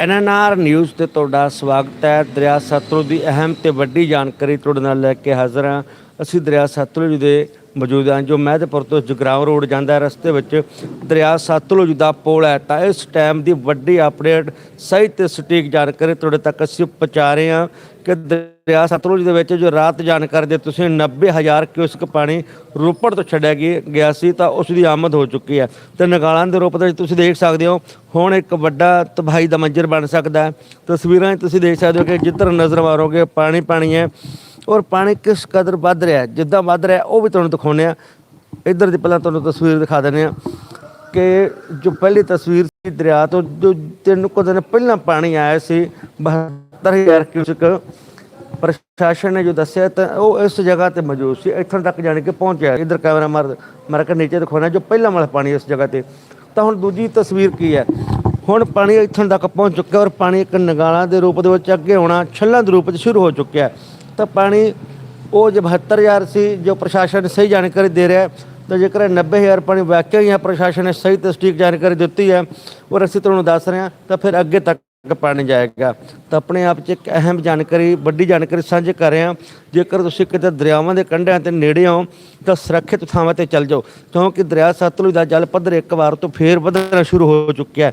NNR news ਤੇ ਤੁਹਾਡਾ ਸਵਾਗਤ ਹੈ। ਦਰਿਆ ਸਤਲੁਜ ਦੀ ਅਹਿਮ ਤੇ ਵੱਡੀ ਜਾਣਕਾਰੀ ਤੁਹਾਡੇ ਨਾਲ ਲੈ ਕੇ ਹਾਜ਼ਰ ਹਾਂ। ਅਸੀਂ ਦਰਿਆ ਸਤਲੁਜ ਦੇ ਮੌਜੂਦ ਹਾਂ, ਜੋ ਮਹਿਦਪੁਰ ਤੋਂ ਜਗਰਾਉਂ ਰੋਡ ਜਾਂਦਾ ਰਸਤੇ ਵਿੱਚ ਦਰਿਆ ਸਤਲੁਜ ਦਾ ਪੁਲ ਹੈ ਤਾਂ ਇਸ ਟਾਈਮ ਦੀ ਵੱਡੀ ਅਪਡੇਟ ਸਹੀ ਤੇ ਸਟੀਕ ਜਾਣਕਾਰੀ ਤੁਹਾਡੇ ਤੱਕ ਅਸੀਂ ਪਹੁੰਚਾ ਰਹੇ ਹਾਂ। ਕਿ ਦਰਿਆ ਸਤਲੁਜ ਦੇ ਵਿੱਚ ਜੋ ਰਾਤ ਜਾਣਕਾਰੀ ਦੇ ਤੁਸੀਂ 90000 ਕਿਊਸਕ ਪਾਣੀ ਰੋਪੜ ਤੋਂ ਛੱਡਿਆ ਗਿਆ ਗਿਆ ਸੀ, ਤਾਂ ਉਸ ਦੀ ਆਮਦ ਹੋ ਚੁੱਕੀ ਹੈ। ਤੇ ਨਗਾਲਾਂ ਦੇ ਰੂਪ ਦੇ ਵਿੱਚ ਤੁਸੀਂ ਦੇਖ ਸਕਦੇ ਹੋ, ਹੁਣ ਇੱਕ ਵੱਡਾ ਤਬਾਹੀ ਦਾ ਮੰਜ਼ਰ ਬਣ ਸਕਦਾ ਹੈ। ਤਸਵੀਰਾਂ 'ਚ ਤੁਸੀਂ ਦੇਖ ਸਕਦੇ ਹੋ ਕਿ ਜਿੱਧਰ ਨਜ਼ਰ ਮਾਰੋਗੇ, ਪਾਣੀ ਪਾਣੀ ਹੈ ਔਰ ਪਾਣੀ ਕਿਸ ਕਦਰ ਵੱਧ ਰਿਹਾ ਜਿੱਦਾਂ ਵੱਧ ਰਿਹਾ ਉਹ ਵੀ ਤੁਹਾਨੂੰ ਦਿਖਾਉਂਦੇ ਆ ਇੱਧਰ ਦੀ ਪਹਿਲਾਂ ਤੁਹਾਨੂੰ ਤਸਵੀਰ ਦਿਖਾ ਦਿੰਦੇ ਆ ਕਿ ਜੋ ਪਹਿਲੀ ਤਸਵੀਰ ਸੀ ਦਰਿਆ ਤੋਂ, ਜੋ ਤਿੰਨ ਕੁ ਦਿਨ ਪਹਿਲਾਂ ਪਾਣੀ ਆਇਆ ਸੀ 72000 ਕਿਊਸਕ ਪ੍ਰਸ਼ਾਸਨ ਨੇ ਜੋ ਦੱਸਿਆ ਤਾਂ ਉਹ ਇਸ ਜਗ੍ਹਾ ਤੇ ਮੌਜੂਦ ਸੀ। ਇੱਥੋਂ ਤੱਕ ਜਾਣ ਕੇ ਪਹੁੰਚਿਆ। ਇਧਰ ਕੈਮਰਾ ਮਾਰ ਮਾਰ ਕੇ ਨੀਚੇ ਦਿਖਾਉਣਾ ਜੋ ਪਹਿਲਾਂ ਵਾਲਾ ਪਾਣੀ ਇਸ ਜਗ੍ਹਾ ਤੇ। ਤਾਂ ਹੁਣ ਦੂਜੀ ਤਸਵੀਰ ਕੀ ਹੈ? ਹੁਣ ਪਾਣੀ ਇੱਥੋਂ ਤੱਕ ਪਹੁੰਚ ਚੁੱਕਿਆ ਔਰ ਪਾਣੀ ਇੱਕ ਨਗਾਲਾਂ ਦੇ ਰੂਪ ਦੇ ਵਿੱਚ ਅੱਗੇ ਆਉਣਾ ਛੱਲਾਂ ਦੇ ਰੂਪ ਵਿੱਚ ਸ਼ੁਰੂ ਹੋ ਚੁੱਕਿਆ। ਤਾਂ ਪਾਣੀ ਉਹ ਜੋ 72000 ਸੀ ਜੋ ਪ੍ਰਸ਼ਾਸਨ ਸਹੀ ਜਾਣਕਾਰੀ ਦੇ ਰਿਹਾ ਹੈ, ਤਾਂ ਜੇਕਰ ਇਹ 90000 ਪਾਣੀ ਵਾਕਿਆ ਹੀ ਹੈ ਪ੍ਰਸ਼ਾਸਨ ਨੇ ਸਹੀ ਤਸਦੀਕ ਜਾਣਕਾਰੀ ਦਿੱਤੀ ਹੈ ਔਰ ਅਸੀਂ ਤੁਹਾਨੂੰ ਦੱਸ ਰਹੇ ਹਾਂ ਤਾਂ ਫਿਰ ਅੱਗੇ ਤੱਕ ਪਾਣੀ ਜਾਏਗਾ। ਤਾਂ ਆਪਣੇ ਆਪ 'ਚ ਇੱਕ ਅਹਿਮ ਜਾਣਕਾਰੀ, ਵੱਡੀ ਜਾਣਕਾਰੀ ਸਾਂਝੀ ਕਰ ਰਹੇ ਹਾਂ। ਜੇਕਰ ਤੁਸੀਂ ਕਿਤੇ ਦਰਿਆਵਾਂ ਦੇ ਕੰਢਿਆਂ ਤੇ ਨੇੜੇ ਹੋ ਤਾਂ ਸੁਰੱਖਿਅਤ ਥਾਵਾਂ ਤੇ ਚੱਲ ਜਾਓ। ਕਿਉਂਕਿ ਦਰਿਆ ਸਤਲੁਜ ਦਾ ਜਲ ਪੱਧਰ ਇੱਕ ਵਾਰ ਤੋਂ ਫੇਰ ਵਧਣਾ ਸ਼ੁਰੂ ਹੋ ਚੁੱਕਿਆ ਹੈ।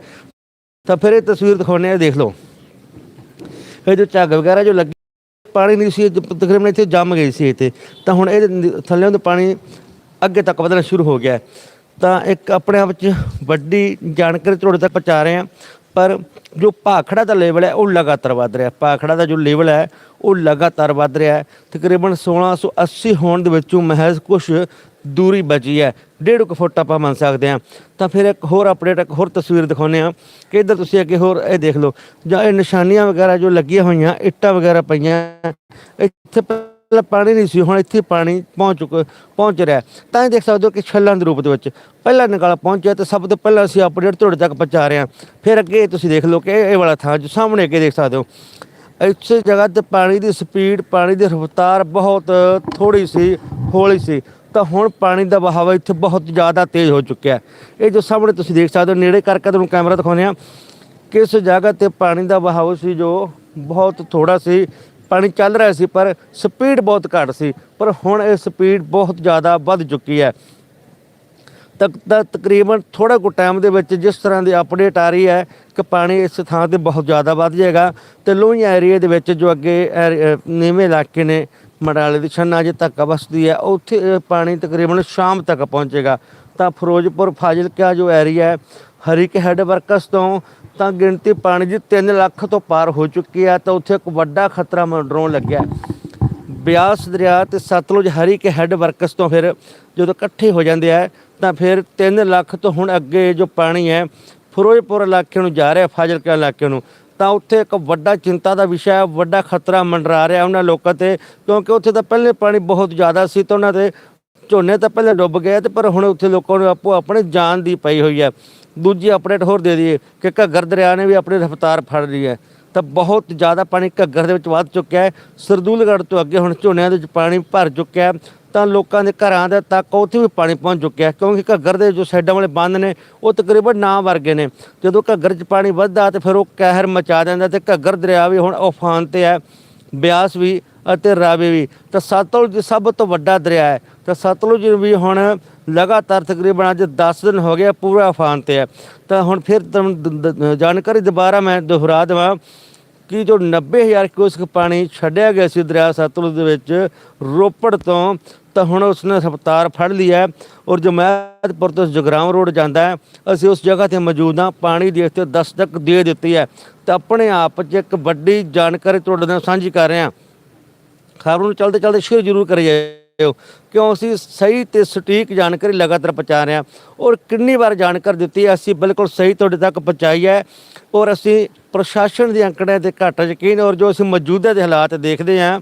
ਤਾਂ ਫਿਰ ਇਹ ਤਸਵੀਰ ਦਿਖਾਉਂਦੇ ਆ ਦੇਖ ਲਓ। ਇਹ ਜੋ ਝੱਗ ਵਗੈਰਾ ਜੋ ਲੱਗੀ, ਪਾਣੀ ਨਹੀਂ ਸੀ ਤਕਰੀਬਨ ਇੱਥੇ ਜੰਮ ਗਈ ਸੀ ਇੱਥੇ। ਤਾਂ ਹੁਣ ਇਹ ਥੱਲੇ ਤੋਂ ਪਾਣੀ ਅੱਗੇ ਤੱਕ ਵਧਣਾ ਸ਼ੁਰੂ ਹੋ ਗਿਆ ਤਾਂ ਇੱਕ ਆਪਣੇ ਆਪ 'ਚ ਵੱਡੀ ਜਾਣਕਾਰੀ ਤੁਹਾਡੇ ਤੱਕ ਪਹੁੰਚਾ ਰਹੇ ਹਾਂ। ਪਰ ਜੋ ਭਾਖੜਾ ਦਾ ਲੈਵਲ ਹੈ, ਉਹ ਲਗਾਤਾਰ ਵੱਧ ਰਿਹਾ। ਭਾਖੜਾ ਦਾ ਜੋ ਲੈਵਲ ਹੈ, ਉਹ ਲਗਾਤਾਰ ਵੱਧ ਰਿਹਾ ਹੈ। ਤਕਰੀਬਨ 1680 ਹੋਣ ਦੇ ਵਿੱਚੋਂ ਮਹਿਜ਼ ਕੁਝ ਦੂਰੀ ਬਚੀ ਹੈ। ਡੇਢ ਕੁ ਫੁੱਟ ਆਪਾਂ ਮੰਨ ਸਕਦੇ ਹਾਂ। ਤਾਂ ਫਿਰ ਇੱਕ ਹੋਰ ਅਪਡੇਟ ਇੱਕ ਹੋਰ ਤਸਵੀਰ ਦਿਖਾਉਂਦੇ ਹਾਂ। ਕਿ ਇੱਧਰ ਤੁਸੀਂ ਅੱਗੇ ਹੋਰ ਇਹ ਦੇਖ ਲਓ। ਜਾਂ ਇਹ ਨਿਸ਼ਾਨੀਆਂ ਵਗੈਰਾ ਜੋ ਲੱਗੀਆਂ ਹੋਈਆਂ, ਇੱਟਾਂ ਵਗੈਰਾ ਪਈਆਂ। ਇੱਥੇ ਪਹਿਲਾਂ ਪਾਣੀ ਨਹੀਂ ਸੀ, ਹੁਣ ਇੱਥੇ ਪਾਣੀ ਪਹੁੰਚ ਚੁੱਕ, ਪਹੁੰਚ ਰਿਹਾ। ਤਾਂ ਹੀ ਦੇਖ ਸਕਦੇ ਹੋ ਕਿ ਛੱਲਾਂ ਦੇ ਰੂਪ ਦੇ ਵਿੱਚ ਪਹਿਲਾ ਨਿਕਾਲਾ ਪਹੁੰਚਿਆ ਤੇ ਸਭ ਤੋਂ ਪਹਿਲਾਂ ਅਸੀਂ ਅਪਡੇਟ ਤੁਹਾਡੇ ਤੱਕ ਪਹੁੰਚਾ ਰਹੇ ਹਾਂ। ਫਿਰ ਅੱਗੇ ਤੁਸੀਂ ਦੇਖ ਲਓ ਕਿ ਇਹ ਵਾਲਾ ਥਾਂ ਜੋ ਸਾਹਮਣੇ ਅੱਗੇ ਦੇਖ ਸਕਦੇ ਹੋ। ਇਸ ਜਗ੍ਹਾ ਤੇ ਪਾਣੀ ਦੀ ਸਪੀਡ, ਪਾਣੀ ਦੀ ਰਫ਼ਤਾਰ ਬਹੁਤ ਥੋੜੀ ਸੀ, ਹੌਲੀ ਸੀ। ਤਾਂ ਹੁਣ ਪਾਣੀ ਦਾ ਵਹਾਅ ਇੱਥੇ ਬਹੁਤ ਜ਼ਿਆਦਾ ਤੇਜ਼ ਹੋ ਚੁੱਕਿਆ ਹੈ। ਇਹ ਜੋ ਸਾਹਮਣੇ ਤੁਸੀਂ ਦੇਖ ਸਕਦੇ ਹੋ, ਨੇੜੇ ਕਰਕੇ ਤੁਹਾਨੂੰ ਕੈਮਰਾ ਦਿਖਾਉਂਦੇ ਹਾਂ ਕਿਸ ਜਗ੍ਹਾ ਤੇ ਪਾਣੀ ਦਾ ਵਹਾਅ ਸੀ ਜੋ ਬਹੁਤ ਥੋੜਾ ਸੀ ਪਾਣੀ ਚੱਲ ਰਿਹਾ ਸੀ, ਪਰ ਸਪੀਡ ਬਹੁਤ ਘੱਟ ਸੀ, ਪਰ ਹੁਣ ਇਹ ਸਪੀਡ ਬਹੁਤ ਜ਼ਿਆਦਾ ਵੱਧ ਚੁੱਕੀ ਹੈ। ਤੱਕ, ਤਾਂ ਤਕਰੀਬਨ ਥੋੜਾ ਕੁ ਟਾਈਮ ਦੇ ਵਿੱਚ ਜਿਸ ਤਰ੍ਹਾਂ ਦੀ ਅਪਡੇਟ ਆ ਰਹੀ ਹੈ, ਕਿ ਪਾਣੀ ਇਸ ਥਾਂ ਤੇ ਬਹੁਤ ਜ਼ਿਆਦਾ ਵੱਧ ਜਾਏਗਾ ਤੇ ਲੋਹੀਆਂ ਏਰੀਏ ਦੇ ਵਿੱਚ ਜੋ ਅੱਗੇ ਏਰੀ- ਨੀਵੇਂ ਇਲਾਕੇ ਨੇ ਮਡਾਲੇ ਦੀ ਛੰਨਾ ਜੇ ਤੱਕ ਵਸਦੀ ਹੈ, ਉੱਥੇ ਇਹ ਪਾਣੀ ਤਕਰੀਬਨ ਸ਼ਾਮ ਤੱਕ ਪਹੁੰਚੇਗਾ। ਤਾਂ ਫਿਰੋਜ਼ਪੁਰ ਫਾਜ਼ਿਲਕਾ ਜੋ ਏਰੀਆ ਹੈ ਹਰੀਕ ਹੈੱਡ ਵਰਕਸ ਤੋਂ ਤਾਂ ਗਿਣਤੀ ਪਾਣੀ ਦੀ 3 ਲੱਖ ਤੋਂ ਪਾਰ ਹੋ ਚੁੱਕੀ ਹੈ ਤਾਂ ਉੱਥੇ ਇੱਕ ਵੱਡਾ ਖਤਰਾ ਮੰਡਰਾਉਣ ਲੱਗਿਆ। ਬਿਆਸ ਦਰਿਆ ਤੇ Sutlej Harike head works ਤੋਂ ਫਿਰ ਜਦੋਂ ਇਕੱਠੇ ਹੋ ਜਾਂਦੇ ਆ ਤਾਂ ਫਿਰ 3 ਲੱਖ ਤੋਂ ਹੁਣ ਅੱਗੇ ਜੋ ਪਾਣੀ ਹੈ ਫਿਰੋਜ਼ਪੁਰ ਇਲਾਕੇ ਨੂੰ ਜਾ ਰਿਹਾ, ਫਾਜ਼ਿਲਕਾ ਇਲਾਕੇ ਨੂੰ, ਤਾਂ ਉੱਥੇ ਇੱਕ ਵੱਡਾ ਚਿੰਤਾ ਦਾ ਵਿਸ਼ਾ ਹੈ, ਵੱਡਾ ਖਤਰਾ ਮੰਡਰਾ ਰਿਹਾ ਉਹਨਾਂ ਲੋਕਾਂ ਤੇ, ਕਿਉਂਕਿ ਉੱਥੇ ਤਾਂ ਪਹਿਲੇ ਪਾਣੀ ਬਹੁਤ ਜ਼ਿਆਦਾ ਸੀ ਤਾਂ ਉਹਨਾਂ ਦੇ ਝੋਨੇ ਤਾਂ ਪਹਿਲਾਂ ਡੁੱਬ ਗਏ ਤੇ ਪਰ ਹੁਣ ਉੱਥੇ ਲੋਕਾਂ ਨੂੰ ਆਪੋ ਆਪਣੇ ਜਾਨ ਦੀ ਪਈ ਹੋਈ ਹੈ। ਦੂਜੀ ਅਪਡੇਟ ਹੋਰ ਦੇ ਦਈਏ ਕਿ ਘੱਗਰ ਦਰਿਆ ਨੇ ਵੀ ਆਪਣੀ ਰਫ਼ਤਾਰ ਫੜ ਲਈ ਹੈ। ਤਾਂ ਬਹੁਤ ਜ਼ਿਆਦਾ ਪਾਣੀ ਘੱਗਰ ਦੇ ਵਿੱਚ ਵੱਧ ਚੁੱਕਿਆ ਹੈ। ਸਰਦੂਲਗੜ੍ਹ ਤੋਂ ਅੱਗੇ ਹੁਣ ਝੋਨਿਆਂ ਦੇ ਵਿੱਚ ਪਾਣੀ ਭਰ ਚੁੱਕਿਆ ਹੈ। ਤਾਂ ਲੋਕਾਂ ਦੇ ਘਰਾਂ ਦੇ ਤੱਕ ਉੱਥੇ ਵੀ ਪਾਣੀ ਪਹੁੰਚ ਚੁੱਕਿਆ ਕਿਉਂਕਿ ਘੱਗਰ ਦੇ ਜੋ ਸਾਈਡਾਂ ਵਾਲੇ ਬੰਦ ਨੇ, ਉਹ ਤਕਰੀਬਨ ਨਾ ਵਰਗੇ ਨੇ। ਜਦੋਂ ਘੱਗਰ 'ਚ ਪਾਣੀ ਵੱਧਦਾ ਤੇ ਫਿਰ ਉਹ ਕਹਿਰ ਮਚਾ ਦਿੰਦਾ ਤੇ ਘੱਗਰ ਦਰਿਆ ਵੀ ਹੁਣ ਉਫਾਨ ਤੇ ਹੈ, ਬਿਆਸ ਵੀ ਅਤੇ ਰਾਵੀ ਵੀ। ਤਾਂ ਸਤਲੁਜ ਸਭ ਤੋਂ ਵੱਡਾ ਦਰਿਆ ਹੈ। ਤਾਂ ਸਤਲੁਜ ਵੀ ਹੁਣ ਲਗਾਤਾਰ ਤਕਰੀਬਨ ਅੱਜ 10 ਦਿਨ ਹੋ ਗਿਆ ਪੂਰਾ ਉਫਾਨ ਤੇ ਹੈ ਤਾਂ ਹੁਣ ਫਿਰ ਤੁਹਾਨੂੰ ਜਾਣਕਾਰੀ ਦੁਬਾਰਾ ਮੈਂ ਦੁਹਰਾ ਦੇਵਾਂ ਕਿ ਜੋ 90000 ਕਿਊਸਕ ਪਾਣੀ ਛੱਡਿਆ ਗਿਆ ਸੀ ਦਰਿਆ ਸਤਲੁਜ ਦੇ ਵਿੱਚ ਰੋਪੜ ਤੋਂ, ਤਾਂ ਹੁਣ ਉਸਨੇ ਰਫ਼ਤਾਰ ਫੜ ਲਈ ਹੈ ਔਰ ਜੋ ਤੋਂ ਜਗਰਾਉਂ ਰੋਡ ਜਾਂਦਾ ਹੈ, ਅਸੀਂ ਉਸ ਜਗ੍ਹਾ ਤੇ ਮੌਜੂਦ ਹਾਂ, ਪਾਣੀ ਦੀ ਇੱਥੇ ਦਸਤਕ ਦੇ ਦਿੱਤੀ ਹੈ। ਤਾਂ ਆਪਣੇ ਆਪ 'ਚ ਇੱਕ ਵੱਡੀ ਜਾਣਕਾਰੀ ਤੁਹਾਡੇ ਨਾਲ ਸਾਂਝੀ ਕਰ ਰਹੇ। ਹਾਂ ਖਬਰ ਨੂੰ ਚਲਦੇ ਚਲਦੇ ਸ਼ੇਅਰ ਜ਼ਰੂਰ ਕਰੀ ਜਾਇਓ ਕਿਉਂ ਅਸੀਂ ਸਹੀ ਤੇ ਸਟੀਕ ਜਾਣਕਾਰੀ ਲਗਾਤਾਰ ਪਹੁੰਚਾ ਰਹੇ ਹਾਂ ਔਰ ਕਿੰਨੀ ਵਾਰ ਜਾਣਕਾਰੀ ਦਿੱਤੀ ਹੈ, ਅਸੀਂ ਬਿਲਕੁਲ ਸਹੀ ਤੁਹਾਡੇ ਤੱਕ ਪਹੁੰਚਾਈ ਹੈ ਔਰ ਅਸੀਂ ਪ੍ਰਸ਼ਾਸਨ ਦੇ ਅੰਕੜਿਆਂ ਤੇ ਘੱਟ ਯਕੀਨ ਔਰ ਜੋ ਅਸੀਂ ਮੌਜੂਦਾ ਦੇ ਹਾਲਾਤ ਦੇਖਦੇ ਹਾਂ,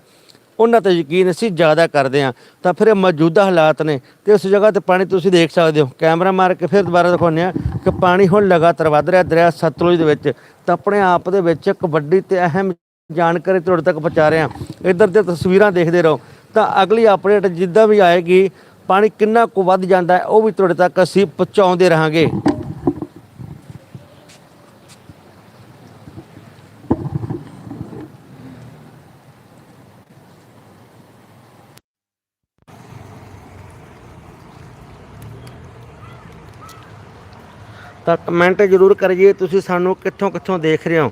ਉਹਨਾਂ ਤੇ ਯਕੀਨ ਅਸੀਂ ਜ਼ਿਆਦਾ ਕਰਦੇ ਹਾਂ। ਤਾਂ ਫਿਰ ਇਹ ਮੌਜੂਦਾ ਹਾਲਾਤ ਨੇ ਤੇ ਉਸ ਜਗ੍ਹਾ ਤੇ ਪਾਣੀ ਤੁਸੀਂ ਦੇਖ ਸਕਦੇ ਹੋ। ਕੈਮਰਾ ਮਾਰ ਕੇ ਫਿਰ ਦੁਬਾਰਾ ਦਿਖਾਉਂਦੇ ਹਾਂ ਕਿ ਪਾਣੀ ਹੁਣ ਲਗਾਤਾਰ ਵੱਧ ਰਿਹਾ ਦਰਿਆ ਸਤਲੁਜ ਦੇ ਵਿੱਚ। ਤਾਂ ਆਪਣੇ ਆਪ ਦੇ ਵਿੱਚ ਇੱਕ ਵੱਡੀ ਤੇ ਅਹਿਮ ਜਾਣਕਾਰੀ ਤੁਹਾਡੇ ਤੱਕ ਪਹੁੰਚਾ ਰਹੇ ਹਾਂ। ਇੱਧਰ ਤੇ ਤਸਵੀਰਾਂ ਦੇਖਦੇ ਰਹੋ। ਤਾਂ ਅਗਲੀ ਅਪਡੇਟ ਜਿੱਦਾਂ ਵੀ ਆਏਗੀ, ਪਾਣੀ ਕਿੰਨਾ ਕੁ ਵੱਧ ਜਾਂਦਾ ਉਹ ਵੀ ਤੁਹਾਡੇ ਤੱਕ ਅਸੀਂ ਪਹੁੰਚਾਉਂਦੇ ਰਹਾਂਗੇ। ਤਾਂ ਕਮੈਂਟ ਜ਼ਰੂਰ ਕਰੀਏ, ਤੁਸੀਂ ਸਾਨੂੰ ਕਿੱਥੋਂ ਕਿੱਥੋਂ ਦੇਖ ਰਹੇ ਹੋ?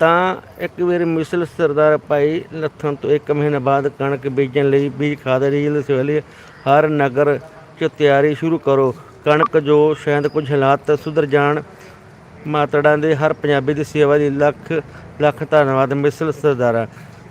ਤਾਂ ਇੱਕ ਵਾਰ ਮਿਸਲ ਸਰਦਾਰ ਭਾਈ ਲੱਥਣ ਤੋਂ ਇੱਕ ਮਹੀਨੇ ਬਾਅਦ ਕਣਕ ਬੀਜਣ ਲਈ ਬੀਜ ਖਾਦ ਰੀਲ ਸਵੇਲੇ ਹਰ ਨਗਰ 'ਚ ਤਿਆਰੀ ਸ਼ੁਰੂ ਕਰੋ। ਕਣਕ ਜੋ ਸ਼ਾਇਦ ਕੁਝ ਹਾਲਾਤ ਸੁਧਰ ਜਾਣ, ਮਾਤੜਾਂ ਦੇ ਹਰ ਪੰਜਾਬੀ ਦੀ ਸੇਵਾ ਲਈ ਲੱਖ ਲੱਖ ਧੰਨਵਾਦ ਮਿਸਲ ਸਰਦਾਰਾ।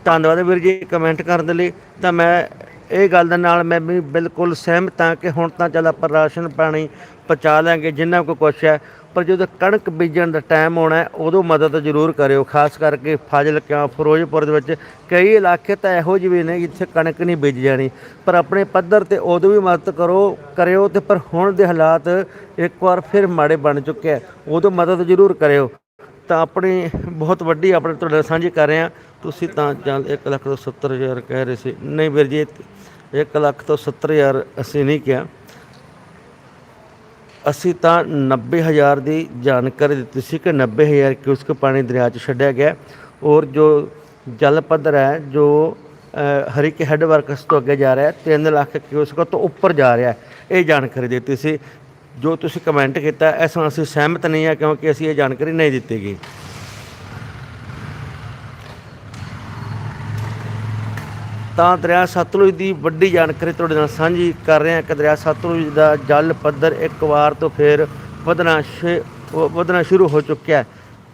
ਧੰਨਵਾਦ ਵੀਰ ਜੀ ਕਮੈਂਟ ਕਰਨ ਦੇ ਲਈ। ਤਾਂ ਮੈਂ ਇਹ ਗੱਲ ਦੇ ਨਾਲ ਮੈਂ ਵੀ ਬਿਲਕੁਲ ਸਹਿਮਤ ਹਾਂ ਕਿ ਹੁਣ ਤਾਂ ਚੱਲ ਆਪਾਂ ਰਾਸ਼ਨ ਪਾਣੀ ਪਹੁੰਚਾ ਲਾਂਗੇ, ਜਿੰਨਾ ਕੋ ਕੁਛ ਹੈ। ਪਰ ਜਦੋਂ ਕਣਕ ਬੀਜਣ ਦਾ ਟਾਈਮ ਆਉਣਾ ਉਦੋਂ ਮਦਦ ਜ਼ਰੂਰ ਕਰਿਓ। ਖਾਸ ਕਰਕੇ ਫਾਜ਼ਿਲਕਾ, ਫਿਰੋਜ਼ਪੁਰ ਦੇ ਵਿੱਚ ਕਈ ਇਲਾਕੇ ਤਾਂ ਇਹੋ ਜਿਹੇ ਵੀ ਨੇ ਜਿੱਥੇ ਕਣਕ ਨਹੀਂ ਬੀਜ ਜਾਣੀ। ਪਰ ਆਪਣੇ ਪੱਧਰ ਤੇ ਉਦੋਂ ਵੀ ਮਦਦ ਕਰੋ, ਕਰਿਓ ਤੇ ਪਰ ਹੁਣ ਦੇ ਹਾਲਾਤ ਇੱਕ ਵਾਰ ਫਿਰ ਮਾੜੇ ਬਣ ਚੁੱਕੇ ਆ। ਉਦੋਂ ਮਦਦ ਜ਼ਰੂਰ ਕਰਿਓ। ਤਾਂ ਆਪਣੀ ਬਹੁਤ ਵੱਡੀ ਆਪਣੇ ਤੁਹਾਡੇ ਨਾਲ ਸਾਂਝੀ ਕਰ ਰਹੇ। ਹਾਂ ਤੁਸੀਂ ਤਾਂ ਚੱਲ 1 ਲੱਖ ਤੋਂ 70 ਹਜ਼ਾਰ ਕਹਿ ਰਹੇ ਸੀ। ਨਹੀਂ ਵੀਰ ਜੀ 1 ਲੱਖ ਤੋਂ 70 ਹਜ਼ਾਰ ਅਸੀਂ ਨਹੀਂ ਕਿਹਾ। ਅਸੀਂ ਤਾਂ 90000 ਦੀ ਜਾਣਕਾਰੀ ਦਿੱਤੀ ਸੀ ਕਿ 90000 ਕਿਊਸਕ ਪਾਣੀ ਦਰਿਆ 'ਚ ਛੱਡਿਆ ਗਿਆ ਔਰ ਜੋ ਜਲ ਪੱਧਰ ਹੈ ਜੋ ਅ, ਹਰੀਕੇ ਹੈੱਡ ਵਰਕਸ ਤੋਂ ਅੱਗੇ ਜਾ ਰਿਹਾ ਹੈ 3 ਲੱਖ ਕਿਊਸਕ ਤੋਂ ਉੱਪਰ ਜਾ ਰਿਹਾ ਹੈ। ਇਹ ਜਾਣਕਾਰੀ ਦਿੱਤੀ ਸੀ। ਜੋ ਤੁਸੀਂ ਕਮੈਂਟ ਕੀਤਾ ਇਸ ਨਾਲ ਅਸੀਂ ਸਹਿਮਤ ਨਹੀਂ ਹਾਂ ਕਿਉਂਕਿ ਅਸੀਂ ਇਹ ਜਾਣਕਾਰੀ ਨਹੀਂ ਦਿੱਤੀ ਗਈ। ਤਾਂ ਦਰਿਆ ਸਤਲੁਜ ਦੀ ਵੱਡੀ ਜਾਣਕਾਰੀ ਤੁਹਾਡੇ ਨਾਲ ਸਾਂਝੀ ਕਰ ਰਹੇ ਹਾਂ ਕਿ ਦਰਿਆ ਸਤਲੁਜ ਦਾ ਜਲ ਪੱਧਰ ਇੱਕ ਵਾਰ ਤੋਂ ਫਿਰ ਵਧਣਾ ਸ਼ੇ- ਵਧਣਾ ਸ਼ੁਰੂ ਹੋ ਚੁੱਕਿਆ ਹੈ।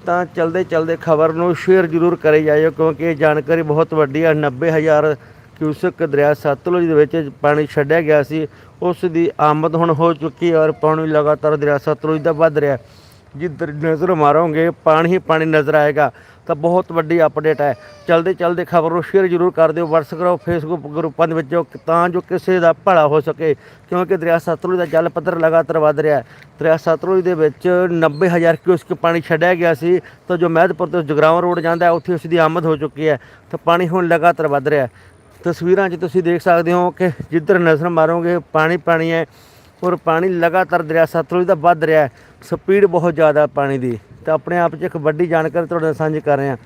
ਤਾਂ ਚਲਦੇ ਚਲਦੇ ਖਬਰ ਨੂੰ ਸ਼ੇਅਰ ਜ਼ਰੂਰ ਕਰੇ ਜਾਇਓ ਕਿਉਂਕਿ ਇਹ ਜਾਣਕਾਰੀ ਬਹੁਤ ਵੱਡੀ ਹੈ। 90000 ਕਿਊਸਕ ਦਰਿਆ ਸਤਲੁਜ ਦੇ ਵਿੱਚ ਪਾਣੀ ਛੱਡਿਆ ਗਿਆ ਸੀ। ਉਸ ਦੀ ਆਮਦ ਹੁਣ ਹੋ ਚੁੱਕੀ ਔਰ ਪਾਣੀ ਲਗਾਤਾਰ ਦਰਿਆ ਸਤਲੁਜ ਦਾ ਵੱਧ ਰਿਹਾ ਹੈ। ਜਿੱਧਰ ਨਜ਼ਰ ਮਾਰੋਗੇ, ਪਾਣੀ ਹੀ ਪਾਣੀ ਨਜ਼ਰ ਆਏਗਾ। ਤਾਂ ਬਹੁਤ ਵੱਡੀ ਅਪਡੇਟ ਹੈ। ਚਲਦੇ ਚਲਦੇ ਖਬਰ ਨੂੰ ਸ਼ੇਅਰ ਜ਼ਰੂਰ ਕਰ ਦਿਓ। WhatsApp ਕਰੋ ਫੇਸਬੁੱਕ ਗਰੁੱਪਾਂ ਦੇ ਵਿੱਚੋਂ ਤਾਂ ਜੋ ਕਿਸੇ ਦਾ ਭਲਾ ਹੋ ਸਕੇ। ਕਿਉਂਕਿ ਦਰਿਆ ਸਤਲੁਜ ਦਾ ਜਲ ਪੱਧਰ ਲਗਾਤਾਰ ਵਧ ਰਿਹਾ ਹੈ। ਦਰਿਆ ਸਤਲੁਜ ਦੇ ਵਿੱਚ 90000 ਕਿਊਸਕ ਪਾਣੀ ਛੱਡਿਆ ਗਿਆ ਸੀ। ਤਾਂ ਜੋ ਮਹਿਦਪੁਰ ਤੋਂ ਜਗਰਾਉਂ ਰੋਡ ਜਾਂਦਾ ਹੈ, ਉੱਥੇ ਉਸ ਦੀ ਆਮਦ ਹੋ ਚੁੱਕੀ ਹੈ। ਤਾਂ ਪਾਣੀ ਹੁਣ ਲਗਾਤਾਰ ਵਧ ਰਿਹਾ ਹੈ। ਤਸਵੀਰਾਂ 'ਚ ਤੁਸੀਂ ਦੇਖ ਸਕਦੇ ਹੋ ਕਿ ਜਿੱਧਰ ਨਜ਼ਰ ਮਾਰੋਗੇ, ਪਾਣੀ ਪਾਣੀ ਹੈ ਔਰ ਪਾਣੀ ਲਗਾਤਾਰ ਦਰਿਆ ਸਤਲੁਜ ਦਾ ਵੱਧ ਰਿਹਾ ਹੈ। ਸਪੀਡ ਬਹੁਤ ਜ਼ਿਆਦਾ ਪਾਣੀ ਦੀ। ਤਾਂ ਆਪਣੇ ਆਪ 'ਚ ਇੱਕ ਵੱਡੀ ਜਾਣਕਾਰੀ ਤੁਹਾਡੇ ਨਾਲ ਸਾਂਝੀ ਕਰ ਰਹੇ ਹਾਂ।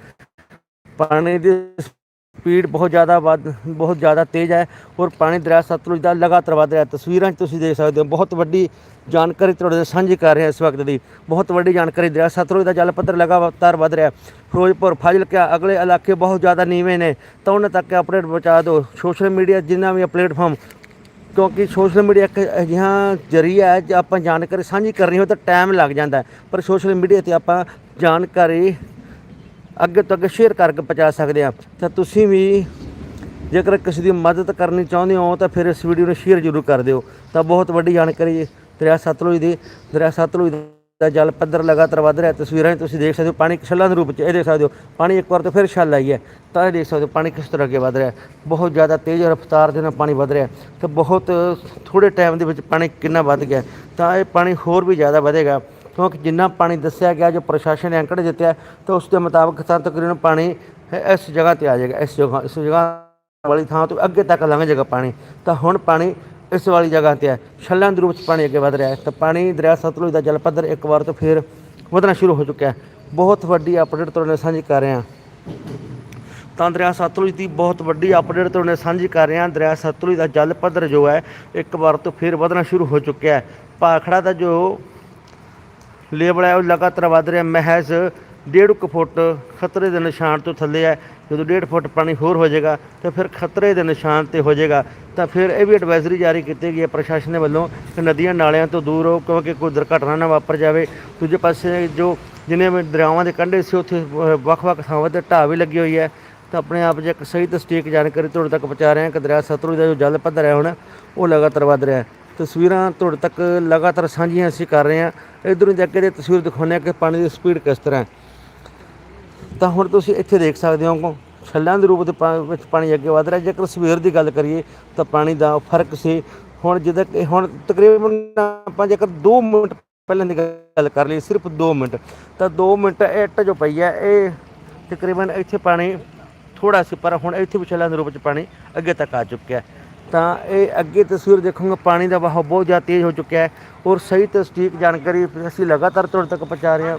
ਪਾਣੀ ਦੀ ਸਪੀਡ ਬਹੁਤ ਜ਼ਿਆਦਾ ਵੱਧ, ਬਹੁਤ ਜ਼ਿਆਦਾ ਤੇਜ਼ ਹੈ ਔਰ ਪਾਣੀ ਦਰਿਆ ਸਤਲੁਜ ਦਾ ਲਗਾਤਾਰ ਵੱਧ ਰਿਹਾ। ਤਸਵੀਰਾਂ 'ਚ ਤੁਸੀਂ ਦੇਖ ਸਕਦੇ ਹੋ, ਬਹੁਤ ਵੱਡੀ ਜਾਣਕਾਰੀ ਤੁਹਾਡੇ ਨਾਲ ਸਾਂਝੀ ਕਰ ਰਹੇ ਹਾਂ ਇਸ ਵਕਤ ਦੀ। ਬਹੁਤ ਵੱਡੀ ਜਾਣਕਾਰੀ, ਦਰਿਆ ਸਤਲੁਜ ਦਾ ਜਲ ਪੱਧਰ ਲਗਾਤਾਰ ਵੱਧ ਰਿਹਾ। ਫਿਰੋਜ਼ਪੁਰ, ਫਾਜ਼ਿਲਕਾ, ਅਗਲੇ ਇਲਾਕੇ ਬਹੁਤ ਜ਼ਿਆਦਾ ਨੀਵੇਂ ਨੇ। ਤਾਂ ਉਹਨਾਂ ਤੱਕ ਅਪਡੇਟ ਪਹੁੰਚਾ ਦਿਓ। ਸੋਸ਼ਲ ਮੀਡੀਆ ਜਿੰਨਾ ਵੀ ਪਲੇਟਫਾਰਮ ਕਿਉਂਕਿ ਸੋਸ਼ਲ ਮੀਡੀਆ ਇੱਕ ਅਜਿਹਾ ਜਰੀਆ ਹੈ ਜੇ ਆਪਾਂ ਜਾਣਕਾਰੀ ਸਾਂਝੀ ਕਰਨੀ ਹੋਵੇ ਤਾਂ ਟਾਈਮ ਲੱਗ ਜਾਂਦਾ ਹੈ। ਪਰ ਸੋਸ਼ਲ ਮੀਡੀਆ ਤੇ ਆਪਾਂ ਜਾਣਕਾਰੀ ਅੱਗੇ ਤੋਂ ਅੱਗੇ ਸ਼ੇਅਰ ਕਰਕੇ ਪਹੁੰਚਾ ਸਕਦੇ ਹਾਂ ਤਾਂ ਤੁਸੀਂ ਵੀ ਜੇਕਰ ਕਿਸੇ ਦੀ ਮਦਦ ਕਰਨੀ ਚਾਹੁੰਦੇ ਹੋ ਤਾਂ ਫਿਰ ਇਸ ਵੀਡੀਓ ਨੂੰ ਸ਼ੇਅਰ ਜ਼ਰੂਰ ਕਰ ਦਿਓ ਤਾਂ ਬਹੁਤ ਵੱਡੀ ਜਾਣਕਾਰੀ ਦਰਿਆ ਸਤਲੁਜ ਦੀ ਦਰਿਆ ਸਤਲੁਜ ਤਾਂ ਜਲ ਪੱਧਰ ਲਗਾਤਾਰ ਵਧ ਰਿਹਾ ਤਸਵੀਰਾਂ 'ਚ ਤੁਸੀਂ ਦੇਖ ਸਕਦੇ ਹੋ, ਪਾਣੀ ਛੱਲਾਂ ਦੇ ਰੂਪ 'ਚ ਇਹ ਦੇਖ ਸਕਦੇ ਹੋ, ਪਾਣੀ ਇੱਕ ਵਾਰ ਤਾਂ ਫਿਰ ਛੱਲ ਆਈ ਹੈ, ਤਾਂ ਇਹ ਦੇਖ ਸਕਦੇ ਹੋ ਪਾਣੀ ਕਿਸ ਤਰ੍ਹਾਂ ਅੱਗੇ ਵਧ ਰਿਹਾ ਬਹੁਤ ਜ਼ਿਆਦਾ ਤੇਜ਼ ਰਫ਼ਤਾਰ ਦੇ ਨਾਲ ਪਾਣੀ ਵਧ ਰਿਹਾ ਹੈ। ਤੇ ਬਹੁਤ ਥੋੜੇ ਟਾਈਮ ਦੇ ਵਿੱਚ ਪਾਣੀ ਕਿੰਨਾ ਵੱਧ ਗਿਆ ਤਾਂ ਇਹ ਪਾਣੀ ਹੋਰ ਵੀ ਜ਼ਿਆਦਾ ਵਧੇਗਾ, ਕਿਉਂਕਿ ਜਿੰਨਾ ਪਾਣੀ ਦੱਸਿਆ ਗਿਆ, ਜੋ ਪ੍ਰਸ਼ਾਸਨ ਨੇ ਅੰਕੜੇ ਦਿੱਤੇ ਹੈ, ਤਾਂ ਉਸ ਦੇ ਮੁਤਾਬਕ ਤਾਂ ਤਕਰੀਬਨ ਪਾਣੀ ਇਸ ਜਗ੍ਹਾ ਤੇ ਆ ਜਾਏਗਾ, ਇਸ ਜਗ੍ਹਾ ਇਸ ਜਗ੍ਹਾ ਵਾਲੀ ਥਾਂ ਤੋਂ ਅੱਗੇ ਤੱਕ ਲੰਘ ਜਾਏਗਾ ਪਾਣੀ। ਤਾਂ ਹੁਣ ਪਾਣੀ ਇਸ ਵਾਲੀ ਜਗ੍ਹਾ ਤੇ ਹੈ। ਛੱਲਾਂ ਦੇ ਰੂਪ 'ਚ ਪਾਣੀ ਅੱਗੇ ਵਧ ਰਿਹਾ ਹੈ। ਤਾਂ ਪਾਣੀ ਦਰਿਆ ਸਤਲੁਜ ਦਾ ਜਲ ਪੱਧਰ ਇੱਕ ਵਾਰ ਤੋਂ ਫਿਰ ਵਧਣਾ ਸ਼ੁਰੂ ਹੋ ਚੁੱਕਿਆ ਹੈ। ਬਹੁਤ ਵੱਡੀ ਅਪਡੇਟ ਤੁਹਾਡੇ ਨਾਲ ਸਾਂਝੀ ਕਰ ਰਹੇ ਹਾਂ। ਤਾਂ ਦਰਿਆ ਸਤਲੁਜ ਦੀ ਬਹੁਤ ਵੱਡੀ ਅਪਡੇਟ ਤੁਹਾਡੇ ਨਾਲ ਸਾਂਝੀ ਕਰ ਰਹੇ ਹਾਂ। ਦਰਿਆ ਸਤਲੁਜ ਦਾ ਜਲ ਪੱਧਰ ਜੋ ਹੈ, ਇੱਕ ਵਾਰ ਤੋਂ ਫਿਰ ਵਧਣਾ ਸ਼ੁਰੂ ਹੋ ਚੁੱਕਿਆ ਹੈ। ਭਾਖੜਾ ਦਾ ਜੋ ਲੇਵਲ ਹੈ, ਉਹ ਲਗਾਤਾਰ ਵਧ ਰਿਹਾ ਮਹਿਜ਼ ਡੇਢ ਕੁ ਫੁੱਟ ਖਤਰੇ ਦੇ ਨਿਸ਼ਾਨ ਤੋਂ ਥੱਲੇ ਹੈ। ਜਦੋਂ ਡੇਢ ਫੁੱਟ ਪਾਣੀ ਹੋਰ ਹੋ ਜਾਏਗਾ, ਤਾਂ ਫਿਰ ਖਤਰੇ ਦੇ ਨਿਸ਼ਾਨ ਤੇ ਹੋ ਜਾਏਗਾ। ਤਾਂ ਫਿਰ ਇਹ ਵੀ ਐਡਵਾਈਜ਼ਰੀ ਜਾਰੀ ਕੀਤੀ ਗਈ ਹੈ ਪ੍ਰਸ਼ਾਸਨ ਦੇ ਵੱਲੋਂ ਕਿ ਨਦੀਆਂ ਨਾਲਿਆਂ ਤੋਂ ਦੂਰ ਰਹੋ ਕਿਉਂਕਿ ਕੋਈ ਦੁਰਘਟਨਾ ਨਾ ਵਾਪਰ ਜਾਵੇ। ਦੂਜੇ ਪਾਸੇ ਜੋ ਜਿੰਨੇ ਵੀ ਦਰਿਆਵਾਂ ਦੇ ਕੰਢੇ ਸੀ, ਉੱਥੇ ਵੱਖ-ਵੱਖ ਥਾਵਾਂ ਤੇ ਢਾਹ ਵੀ ਲੱਗੀ ਹੋਈ ਹੈ। ਤਾਂ ਆਪਣੇ ਆਪ 'ਚ ਇੱਕ ਸਹੀ ਤਸਦੀਕ ਜਾਣਕਾਰੀ ਤੁਹਾਡੇ ਤੱਕ ਪਹੁੰਚਾ ਰਹੇ ਹਾਂ ਕਿ ਦਰਿਆ ਸਤਲੁਜ ਦਾ ਜੋ ਜਲ ਪੱਧਰ ਹੈ ਹੁਣ, ਉਹ ਲਗਾਤਾਰ ਵਧ ਰਿਹਾ ਹੈ। ਤਸਵੀਰਾਂ ਤੁਹਾਡੇ ਤੱਕ ਲਗਾਤਾਰ ਸਾਂਝੀਆਂ ਅਸੀਂ ਕਰ ਰਹੇ ਹਾਂ। ਇਧਰੋਂ ਦੀ ਅੱਗੇ ਦੀ ਤਸਵੀਰ ਦਿਖਾਉਂਦੇ ਹਾਂ ਕਿ ਪਾਣੀ ਦੀ ਸਪੀਡ ਕਿਸ ਤਰ੍ਹਾਂ ਹੈ। ਤਾਂ ਹੁਣ ਤੁਸੀਂ ਇੱਥੇ ਦੇਖ ਸਕਦੇ ਹੋ ਛੱਲਾਂ ਦੇ ਰੂਪ ਦੇ ਪਾ- ਵਿੱਚ ਪਾਣੀ ਅੱਗੇ ਵਧ ਰਿਹਾ। ਜੇਕਰ ਸਵੇਰ ਦੀ ਗੱਲ ਕਰੀਏ ਤਾਂ ਪਾਣੀ ਦਾ ਫ਼ਰਕ ਸੀ। ਹੁਣ ਜਿੱਦਾਂ ਕਿ ਹੁਣ ਤਕਰੀਬਨ ਆਪਾਂ ਜੇਕਰ 2 ਮਿੰਟ ਪਹਿਲਾਂ ਦੀ ਗੱਲ ਕਰ ਲਈ ਸਿਰਫ 2 ਮਿੰਟ, ਤਾਂ 2 ਮਿੰਟ ਇੱਟ ਜੋ ਪਈ ਹੈ, ਇਹ ਤਕਰੀਬਨ ਇੱਥੇ ਪਾਣੀ ਥੋੜਾ ਸੀ, ਪਰ ਹੁਣ ਇੱਥੇ ਵੀ ਛੱਲਾਂ ਦੇ ਰੂਪ ਵਿੱਚ ਪਾਣੀ ਅੱਗੇ ਤੱਕ ਆ ਚੁੱਕਿਆ ਤਾਂ ਇਹ ਅੱਗੇ ਤਸਵੀਰ ਦੇਖੋਗੇ, ਪਾਣੀ ਦਾ ਵਹਾਅ ਬਹੁਤ ਜ਼ਿਆਦਾ ਤੇਜ਼ ਹੋ ਚੁੱਕਿਆ ਹੈ। ਔਰ ਸਹੀ ਤਸਦੀਕ ਜਾਣਕਾਰੀ ਅਸੀਂ ਲਗਾਤਾਰ ਤੁਹਾਡੇ ਤੱਕ ਪਹੁੰਚਾ ਰਹੇ ਹਾਂ।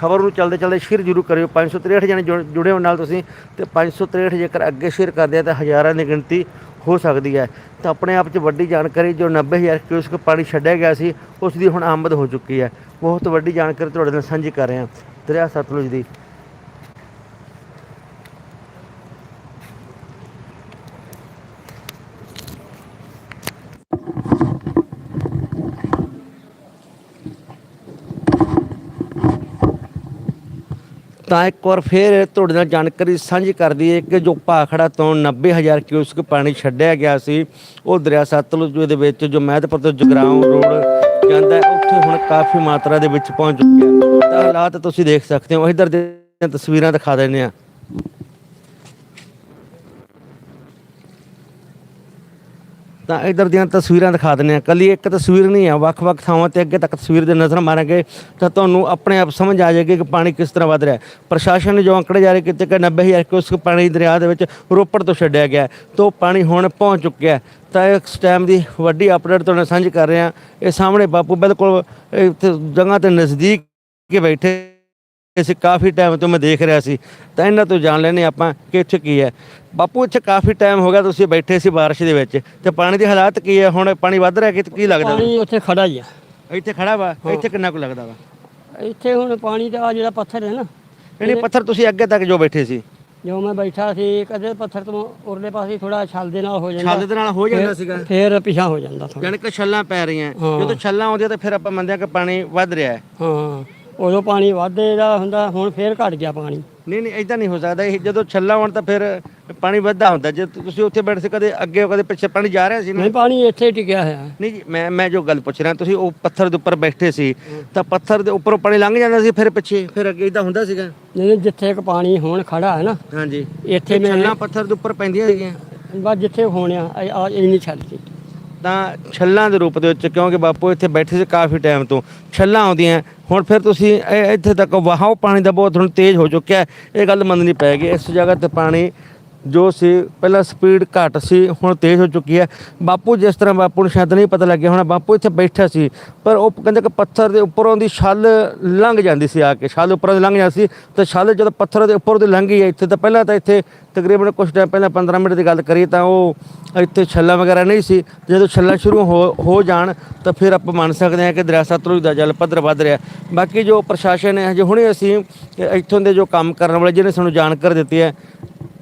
ਖਬਰ ਨੂੰ ਚਲਦੇ ਚਲਦੇ ਸ਼ੇਅਰ ਜ਼ਰੂਰ ਕਰਿਓ। 563 ਜਣੇ ਜੁੜ- ਜੁੜੇ ਹੋਣ ਨਾਲ ਤੁਸੀਂ ਤੇ 563 ਜੇਕਰ ਅੱਗੇ ਸ਼ੇਅਰ ਕਰਦੇ ਆ ਤਾਂ ਹਜ਼ਾਰਾਂ ਦੀ ਗਿਣਤੀ ਹੋ ਸਕਦੀ ਹੈ। ਤਾਂ ਆਪਣੇ ਆਪ 'ਚ ਵੱਡੀ ਜਾਣਕਾਰੀ ਜੋ 90000 ਕਿਊਸਕ ਪਾਣੀ ਛੱਡਿਆ ਗਿਆ ਸੀ, ਉਸ ਦੀ ਹੁਣ ਆਮਦ ਹੋ ਚੁੱਕੀ ਹੈ। ਬਹੁਤ ਵੱਡੀ ਜਾਣਕਾਰੀ ਤੁਹਾਡੇ ਨਾਲ ਸਾਂਝੀ ਕਰ ਰਹੇ ਹਾਂ। ਦਰਿਆ ਸਤਲੁਜ ਦੀ ਤਾਂ ਇੱਕ ਵਾਰ ਫੇਰ ਤੁਹਾਡੇ ਨਾਲ ਜਾਣਕਾਰੀ ਸਾਂਝੀ ਕਰ ਦਈਏ ਕਿ ਜੋ ਭਾਖੜਾ ਤੋਂ 90000 ਕਿਊਸਕ ਪਾਣੀ ਛੱਡਿਆ ਗਿਆ ਸੀ, ਉਹ ਦਰਿਆ ਸਤਲੁਜ ਦੇ ਵਿੱਚ ਜੋ ਮਹਿਤਪੁਰ ਤੋਂ ਜਗਰਾਉਂ ਰੋਡ ਜਾਂਦਾ ਹੈ, ਉੱਥੇ ਹੁਣ ਕਾਫੀ ਮਾਤਰਾ ਦੇ ਵਿੱਚ ਪਹੁੰਚ ਚੁੱਕਿਆ ਤਾਂ ਹਾਲਾਤ ਤੁਸੀਂ ਦੇਖ ਸਕਦੇ ਹੋ ਇਧਰ ਦੀਆਂ ਤਸਵੀਰਾਂ ਦਿਖਾ ਦਿੰਦੇ ਆ ਤਾਂ ਇਧਰ ਦੀਆਂ ਤਸਵੀਰਾਂ ਦਿਖਾ ਦਿੰਦੇ ਆ ਕੱਲੀ ਇੱਕ ਤਸਵੀਰ ਨਹੀਂ ਆ ਵੱਖ-ਵੱਖ ਥਾਵਾਂ ਤੇ ਅੱਗੇ ਤੱਕ ਤਸਵੀਰ ਦੇ ਨਜ਼ਰ ਮਾਰਾਂਗੇ ਤਾਂ ਤੁਹਾਨੂੰ ਆਪਣੇ ਆਪ ਸਮਝ ਆ ਜਾਏਗੀ ਕਿ ਪਾਣੀ ਕਿਸ ਤਰ੍ਹਾਂ ਵੱਧ ਰਿਹਾ ਹੈ। ਪ੍ਰਸ਼ਾਸਨ ਨੇ ਜੋ ਅੰਕੜੇ ਜਾਰੀ ਕੀਤੇ ਕਿ 90000 ਕਿਊਸਕ ਪਾਣੀ ਦਰਿਆ ਦੇ ਵਿੱਚ ਰੋਪੜ ਤੋਂ ਛੱਡਿਆ ਗਿਆ ਹੈ, ਤਾਂ ਉਹ ਪਾਣੀ ਹੁਣ ਪਹੁੰਚ ਚੁੱਕਿਆ ਹੈ। ਤਾਂ ਇਸ ਟਾਈਮ ਦੀ ਵੱਡੀ ਅਪਡੇਟ ਤੁਹਾਡੇ ਨਾਲ ਸਾਂਝੀ ਕਰ ਰਹੇ ਹਾਂ। ਇਹ ਸਾਹਮਣੇ ਬਾਪੂ ਬਿਲਕੁਲ ਜਗ੍ਹਾ ਤੇ ਨਜ਼ਦੀਕ ਕੇ ਬੈਠੇ ਅਸੀਂ ਕਾਫੀ ਟਾਈਮ ਤੋਂ ਮੈਂ ਦੇਖ ਰਿਹਾ ਸੀ। ਤਾਂ ਇਹਨਾਂ ਤੋਂ ਜਾਣ ਲੈਣੇ ਆਪਾਂ ਕਿ ਇੱਥੇ ਕੀ ਹੈ। ਬਾਪੂ ਇੱਥੇ ਕਾਫੀ ਟਾਈਮ ਹੋ ਗਿਆ ਤੁਸੀਂ ਬੈਠੇ ਸੀ ਬਾਰਿਸ਼ ਦੇ ਵਿੱਚ। ਤੇ ਪਾਣੀ ਦੀ ਹਾਲਾਤ ਕੀ ਹੈ? ਹੁਣ ਪਾਣੀ ਵੱਧ ਰਿਹਾ ਕਿ ਕੀ ਲੱਗਦਾ? ਪਾਣੀ ਉੱਥੇ ਖੜਾ ਹੀ ਆ। ਇੱਥੇ ਖੜਾ ਵਾ? ਇੱਥੇ ਕਿੰਨਾ ਕੁ ਲੱਗਦਾ ਵਾ? ਇੱਥੇ ਹੁਣ ਪਾਣੀ ਦਾ ਜਿਹੜਾ ਪੱਥਰ ਹੈ ਨਾ ਨਹੀਂ ਪੱਥਰ ਤੁਸੀਂ ਅੱਗੇ ਤੱਕ ਜੋ ਬੈਠੇ ਸੀ? ਜੋ ਮੈਂ ਬੈਠਾ ਸੀ ਕਦੇ ਪੱਥਰ ਤੋਂ ਉਰਲੇ ਪਾਸੇ ਥੋੜਾ ਛਲ ਦੇ ਨਾਲ ਹੋ ਜਾਂਦਾ। ਛੱਲ ਦੇ ਨਾਲ ਹੋ ਜਾਂਦਾ ਸੀਗਾ। ਫੇਰ ਪਿਛਾ ਹੋ ਜਾਂਦਾ ਥੋੜਾ ਯਾਨੀ ਕਿ ਛੱਲਾਂ ਪੈ ਰਹੀਆਂ। ਹਾਂ। ਜਦੋਂ ਛੱਲਾਂ ਆਉਂਦੀਆਂ ਤਾਂ ਫਿਰ ਆਪਾਂ ਮੰਨਦੇ ਹਾਂ ਕਿ ਪਾਣੀ ਵੱਧ ਰਿਹਾ ਹੈ। ਹਾਂ। ਉਦੋਂ ਪਾਣੀ ਵਾਧੇ ਦਾ ਹੁੰਦਾ ਹੁਣ ਫੇਰ ਘਟ ਗਿਆ ਪਾਣੀ। ਨਹੀਂ ਨਹੀਂ ਇਦਾਂ ਨਹੀਂ ਹੋ ਸਕਦਾ। ਇਹ ਜਦੋਂ ਛੱਲਾਂ ਆਉਣ ਤਾਂ ਫਿਰ ਪਾਣੀ ਵੱਧਦਾ ਹੁੰਦਾ। ਜੇ ਤੁਸੀਂ ਉੱਥੇ ਬੈਠੇ ਸੀ ਕਦੇ ਅੱਗੇ ਕਦੇ ਪਿੱਛੇ ਪਾਣੀ ਜਾ ਰਿਹਾ ਸੀ ਨਾ? ਨਹੀਂ ਪਾਣੀ ਇੱਥੇ ਹੀ ਟਿਕਿਆ ਹੋਇਆ। ਨਹੀਂ ਜੀ ਮੈਂ ਮੈਂ ਜੋ ਗੱਲ ਪੁੱਛ ਰਿਹਾ ਤੁਸੀਂ ਉਹ ਪੱਥਰ ਦੇ ਉੱਪਰ ਬੈਠੇ ਸੀ ਤਾਂ ਪੱਥਰ ਦੇ ਉੱਪਰੋਂ ਪਾਣੀ ਲੰਘ ਜਾਂਦਾ ਸੀ ਫਿਰ ਪਿੱਛੇ? ਫਿਰ ਅੱਗੇ ਇਦਾਂ ਹੁੰਦਾ ਸੀਗਾ? ਨਹੀਂ ਨਹੀਂ, ਜਿੱਥੇ ਇੱਕ ਪਾਣੀ ਹੁਣ ਖੜਾ ਹੈ ਨਾ ਹਾਂਜੀ। ਇੱਥੇ ਮੈਂ ਛੱਲਾਂ ਪੱਥਰ ਦੇ ਉੱਪਰ ਪੈਂਦੀਆਂ ਸੀਗੀਆਂ ਬਸ ਜਿੱਥੇ ਹੋਣਿਆ ਆ ਇੰਨੀ ਛੱਲ ਸੀ। ਤਾਂ ਛੱਲਾਂ ਦੇ ਰੂਪ ਦੇ ਵਿੱਚ, ਕਿਉਂਕਿ ਬਾਪੂ ਇੱਥੇ ਬੈਠੇ ਸੀ ਕਾਫੀ ਟਾਈਮ ਤੋਂ, ਛੱਲਾਂ ਆਉਂਦੀਆਂ, ਹੁਣ ਫਿਰ ਤੁਸੀਂ ਇਹ- ਇੱਥੇ ਤੱਕ ਵਹਾਓ ਪਾਣੀ ਦਾ ਬਹੁਤ ਹੁਣ ਤੇਜ਼ ਹੋ ਚੁੱਕਿਆ, ਇਹ ਗੱਲ ਮੰਨਣੀ ਪੈਗੀ ਇਸ ਜਗ੍ਹਾ ਤੇ ਪਾਣੀ ਜੋ ਸੀ, ਪਹਿਲਾਂ ਸਪੀਡ ਘੱਟ ਸੀ, ਹੁਣ ਤੇਜ਼ ਹੋ ਚੁੱਕੀ ਹੈ। ਬਾਪੂ ਜਿਸ ਤਰ੍ਹਾਂ ਬਾਪੂ ਨੂੰ ਸ਼ਾਇਦ ਨਹੀਂ ਪਤਾ ਲੱਗਿਆ ਹੋਣਾ, ਬਾਪੂ ਇੱਥੇ ਬੈਠਾ ਸੀ, ਪਰ ਉਹ ਕਹਿੰਦੇ ਕਿ ਪੱਥਰ ਦੇ ਉੱਪਰੋਂ ਦੀ ਛੱਲ ਲੰਘ ਜਾਂਦੀ ਸੀ ਆ ਕੇ, ਛੱਲ ਉੱਪਰੋਂ ਦੀ ਲੰਘ ਜਾਂਦੀ ਸੀ, ਤੇ ਛੱਲ ਜਦੋਂ ਪੱਥਰ ਦੇ ਉੱਪਰੋਂ ਦੀ ਲੰਘੀ ਹੈ ਇੱਥੇ, ਤਾਂ ਪਹਿਲਾਂ ਤਾਂ ਇੱਥੇ ਤਕਰੀਬਨ ਕੁਝ ਟਾਈਮ ਪਹਿਲਾਂ 15 ਮਿੰਟ ਦੀ ਗੱਲ ਕਰੀਏ ਤਾਂ ਉਹ ਇੱਥੇ ਛੱਲਾਂ ਵਗੈਰਾ ਨਹੀਂ ਸੀ ਜਦੋਂ ਛੱਲਾਂ ਸ਼ੁਰੂ ਹੋ ਹੋ ਜਾਣ, ਤਾਂ ਫਿਰ ਆਪਾਂ ਮੰਨ ਸਕਦੇ ਹਾਂ ਕਿ ਦਰਿਆ ਸਤਲੁਜ ਦਾ ਜਲ ਪੱਧਰ ਵੱਧ ਰਿਹਾ। ਬਾਕੀ ਜੋ ਪ੍ਰਸ਼ਾਸਨ ਹੈ, ਹਜੇ ਹੁਣੇ ਅਸੀਂ ਇੱਥੋਂ ਦੇ ਜੋ ਕੰਮ ਕਰਨ ਵਾਲੇ, ਜਿਹਨੇ ਸਾਨੂੰ ਜਾਣਕਾਰੀ ਦਿੱਤੀ ਹੈ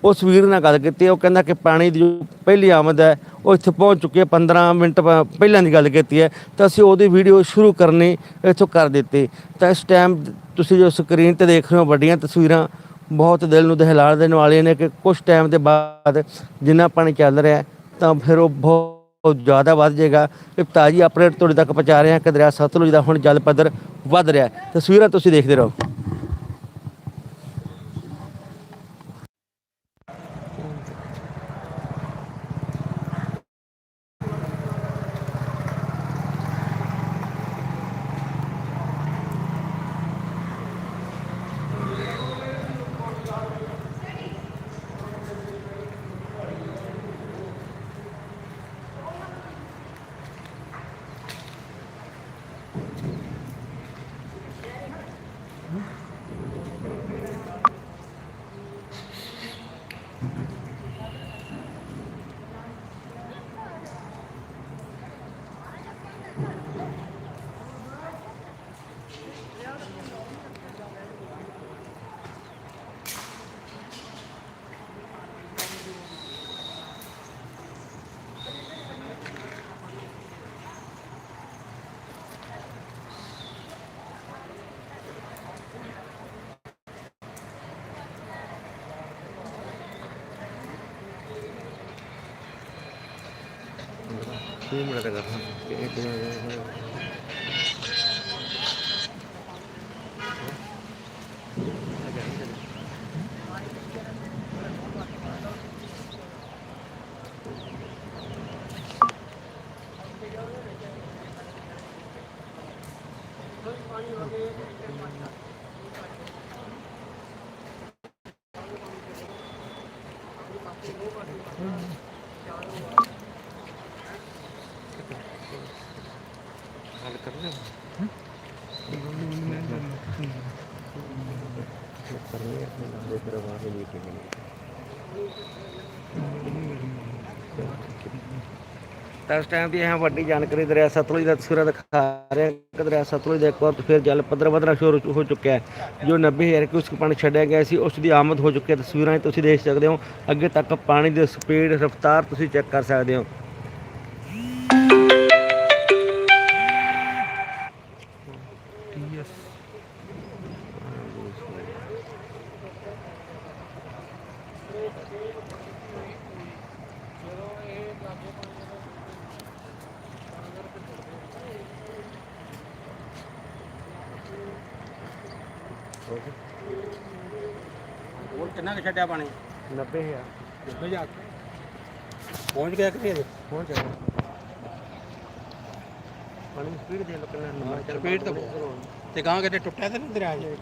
ਉਸ ਵੀਰ ਨਾਲ ਗੱਲ ਕੀਤੀ ਉਹ ਕਹਿੰਦਾ ਕਿ ਪਾਣੀ ਦੀ ਜੋ ਪਹਿਲੀ ਆਮਦ ਹੈ ਉਹ ਇੱਥੇ ਪਹੁੰਚ ਚੁੱਕੀ ਹੈ 15 ਮਿੰਟ ਪ- ਪਹਿਲਾਂ ਦੀ ਗੱਲ ਕੀਤੀ ਹੈ ਤਾਂ ਅਸੀਂ ਉਹਦੀ ਵੀਡੀਓ ਸ਼ੁਰੂ ਕਰਨੀ ਇੱਥੋਂ ਕਰ ਦਿੱਤੀ। ਤਾਂ ਇਸ ਟਾਈਮ ਤੁਸੀਂ ਜੋ ਸਕਰੀਨ ਤੇ ਦੇਖ ਰਹੇ ਹੋ ਵੱਡੀਆਂ ਤਸਵੀਰਾਂ ਬਹੁਤ ਦਿਲ ਨੂੰ ਦਹਿਲਾ ਦੇਣ ਵਾਲੀਆਂ ਨੇ ਕਿ ਕੁਝ ਟਾਈਮ ਦੇ ਬਾਅਦ ਜਿੰਨਾ ਪਾਣੀ ਚੱਲ ਰਿਹਾ ਹੈ, ਤਾਂ ਫਿਰ ਉਹ ਬਹੁਤ ਜ਼ਿਆਦਾ ਵੱਧ ਜਾਏਗਾ। ਇਹ ਤਾਜੀ ਅਪਡੇਟ ਤੁਹਾਡੇ ਤੱਕ ਪਹੁੰਚਾ ਰਹੇ ਹਾਂ ਕਿ ਦਰਿਆ ਸਤਲੁਜ ਦਾ ਹੁਣ ਜਲ ਪੱਧਰ ਵੱਧ ਰਿਹਾ ਹੈ। ਤਸਵੀਰਾਂ ਤੁਸੀਂ ਦੇਖਦੇ ਰਹੋ। Sí, me la ਤਾਂ ਇਸ ਟਾਈਮ ਦੀ ਇਹ ਵੱਡੀ ਜਾਣਕਾਰੀ ਦਰਿਆ ਸਤਲੁਜ ਦਾ ਤਸਵੀਰਾਂ ਦਿਖਾ ਰਿਹਾ ਕਿ ਦਰਿਆ ਸਤਲੁਜ ਦਾ ਇੱਕ ਵਾਰ ਫਿਰ ਜਲ ਪੱਧਰ ਵਧਣਾ ਸ਼ੁਰੂ ਹੋ ਚੁੱਕਿਆ ਹੈ। ਜੋ 90 ਹਜ਼ਾਰ ਕਿਊਸਕ ਪਾਣੀ ਛੱਡਿਆ ਗਿਆ ਸੀ, ਉਸ ਦੀ ਆਮਦ ਹੋ ਚੁੱਕੀ ਹੈ। ਤਸਵੀਰਾਂ ਤੁਸੀਂ ਦੇਖ ਸਕਦੇ ਹੋ। ਅੱਗੇ ਤੱਕ ਪਾਣੀ ਦੀ ਸਪੀਡ, ਰਫ਼ਤਾਰ ਤੁਸੀਂ ਚੈੱਕ ਕਰ ਸਕਦੇ ਹੋ। ਪਾਣੀ 90000 1000 ਪਹੁੰਚ ਗਿਆ ਕਿੱਥੇ ਅਜੇ ਪਹੁੰਚ ਗਿਆ। ਪਾਣੀ ਸਪੀਡ ਦੇ ਲੋ ਕਿੰਨਾ ਨੰਬਰ ਚੱਲ ਸਪੀਡ ਤਾਂ ਤੇ ਗਾਂ ਕਿਤੇ ਟੁੱਟਿਆ ਤੇ ਨਹੀਂ ਦਰਿਆ ਜੀ ਲਾਈਨ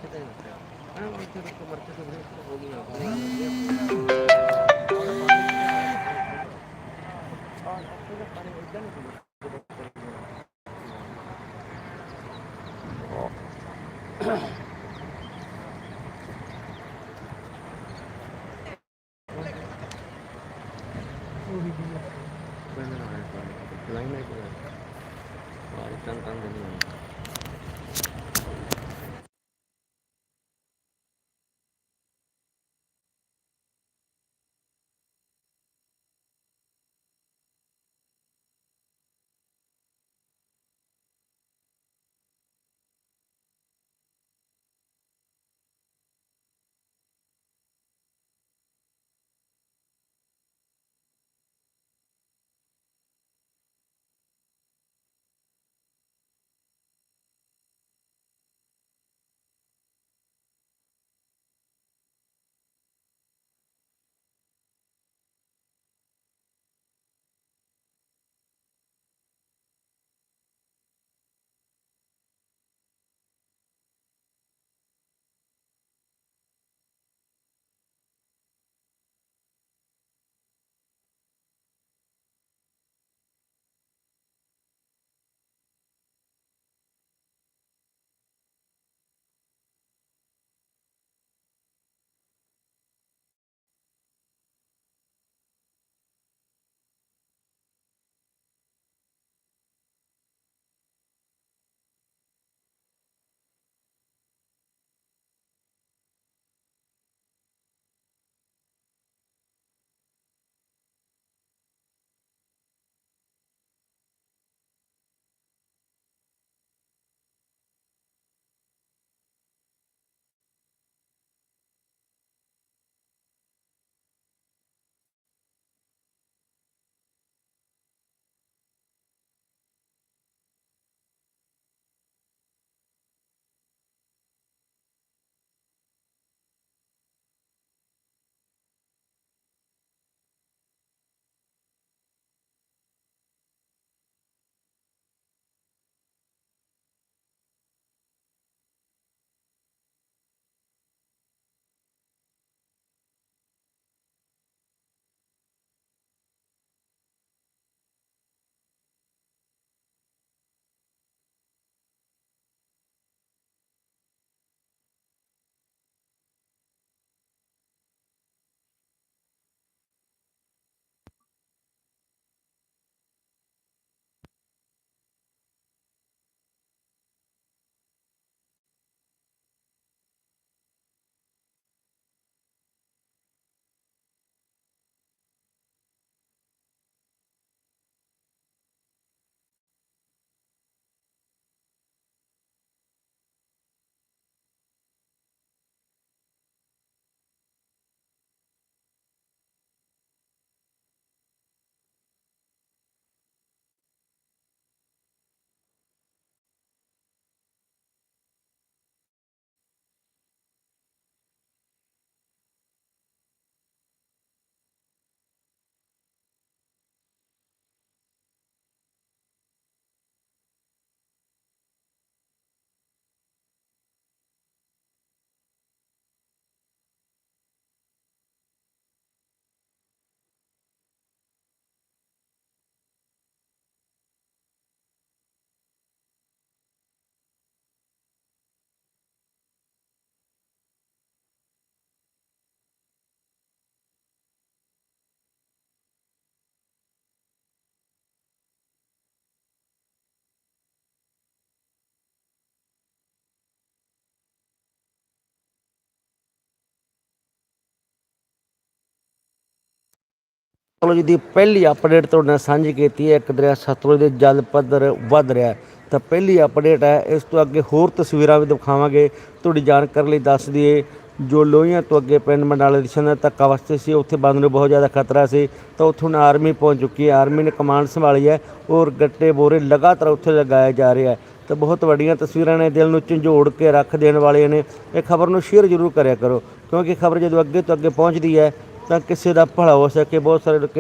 ਸਤਲੁਜ ਦੀ ਪਹਿਲੀ ਅਪਡੇਟ ਤੁਹਾਡੇ ਨਾਲ ਸਾਂਝੀ ਕੀਤੀ ਹੈ। ਇੱਕ ਦਰਿਆ ਸਤਲੁਜ ਦੇ ਜਲ ਪੱਧਰ ਵੱਧ ਰਿਹਾ ਹੈ। ਤਾਂ ਪਹਿਲੀ ਅਪਡੇਟ ਹੈ, ਇਸ ਤੋਂ ਅੱਗੇ ਹੋਰ ਤਸਵੀਰਾਂ ਵੀ ਦਿਖਾਵਾਂਗੇ। ਤੁਹਾਡੀ ਜਾਣਕਾਰੀ ਲਈ ਦੱਸ ਦਈਏ, ਜੋ ਲੋਹੀਆਂ ਤੋਂ ਅੱਗੇ ਪਿੰਡ ਮੰਡਾਲੇ ਦਿਸ਼ਾ ਦਾ ਧੱਕਾ ਵਸਤੇ ਸੀ, ਉੱਥੇ ਬੰਦ ਨੂੰ ਬਹੁਤ ਜ਼ਿਆਦਾ ਖਤਰਾ ਸੀ। ਤਾਂ ਉੱਥੋਂ ਹੁਣ ਆਰਮੀ ਪਹੁੰਚ ਚੁੱਕੀ ਹੈ। ਆਰਮੀ ਨੇ ਕਮਾਂਡ ਸੰਭਾਲੀ ਹੈ ਔਰ ਗੱਟੇ ਬੋਰੇ ਲਗਾਤਾਰ ਉੱਥੇ ਲਗਾਏ ਜਾ ਰਹੇ ਹੈ। ਤਾਂ ਬਹੁਤ ਵੱਡੀਆਂ ਤਸਵੀਰਾਂ ਨੇ ਦਿਲ ਨੂੰ ਝੰਜੋੜ ਕੇ ਰੱਖ ਦੇਣ ਵਾਲੀਆਂ ਨੇ। ਇਹ ਖਬਰ ਨੂੰ ਸ਼ੇਅਰ ਜ਼ਰੂਰ ਕਰਿਆ ਕਰੋ, ਕਿਉਂਕਿ ਖਬਰ ਜਦੋਂ ਅੱਗੇ ਤੋਂ ਅੱਗੇ ਪਹੁੰਚਦੀ ਹੈ ਤਾਂ ਕਿਸੇ ਦਾ ਭਲਾ ਹੋ ਸਕੇ, ਬਹੁਤ ਸਾਰੇ ਲੋਕ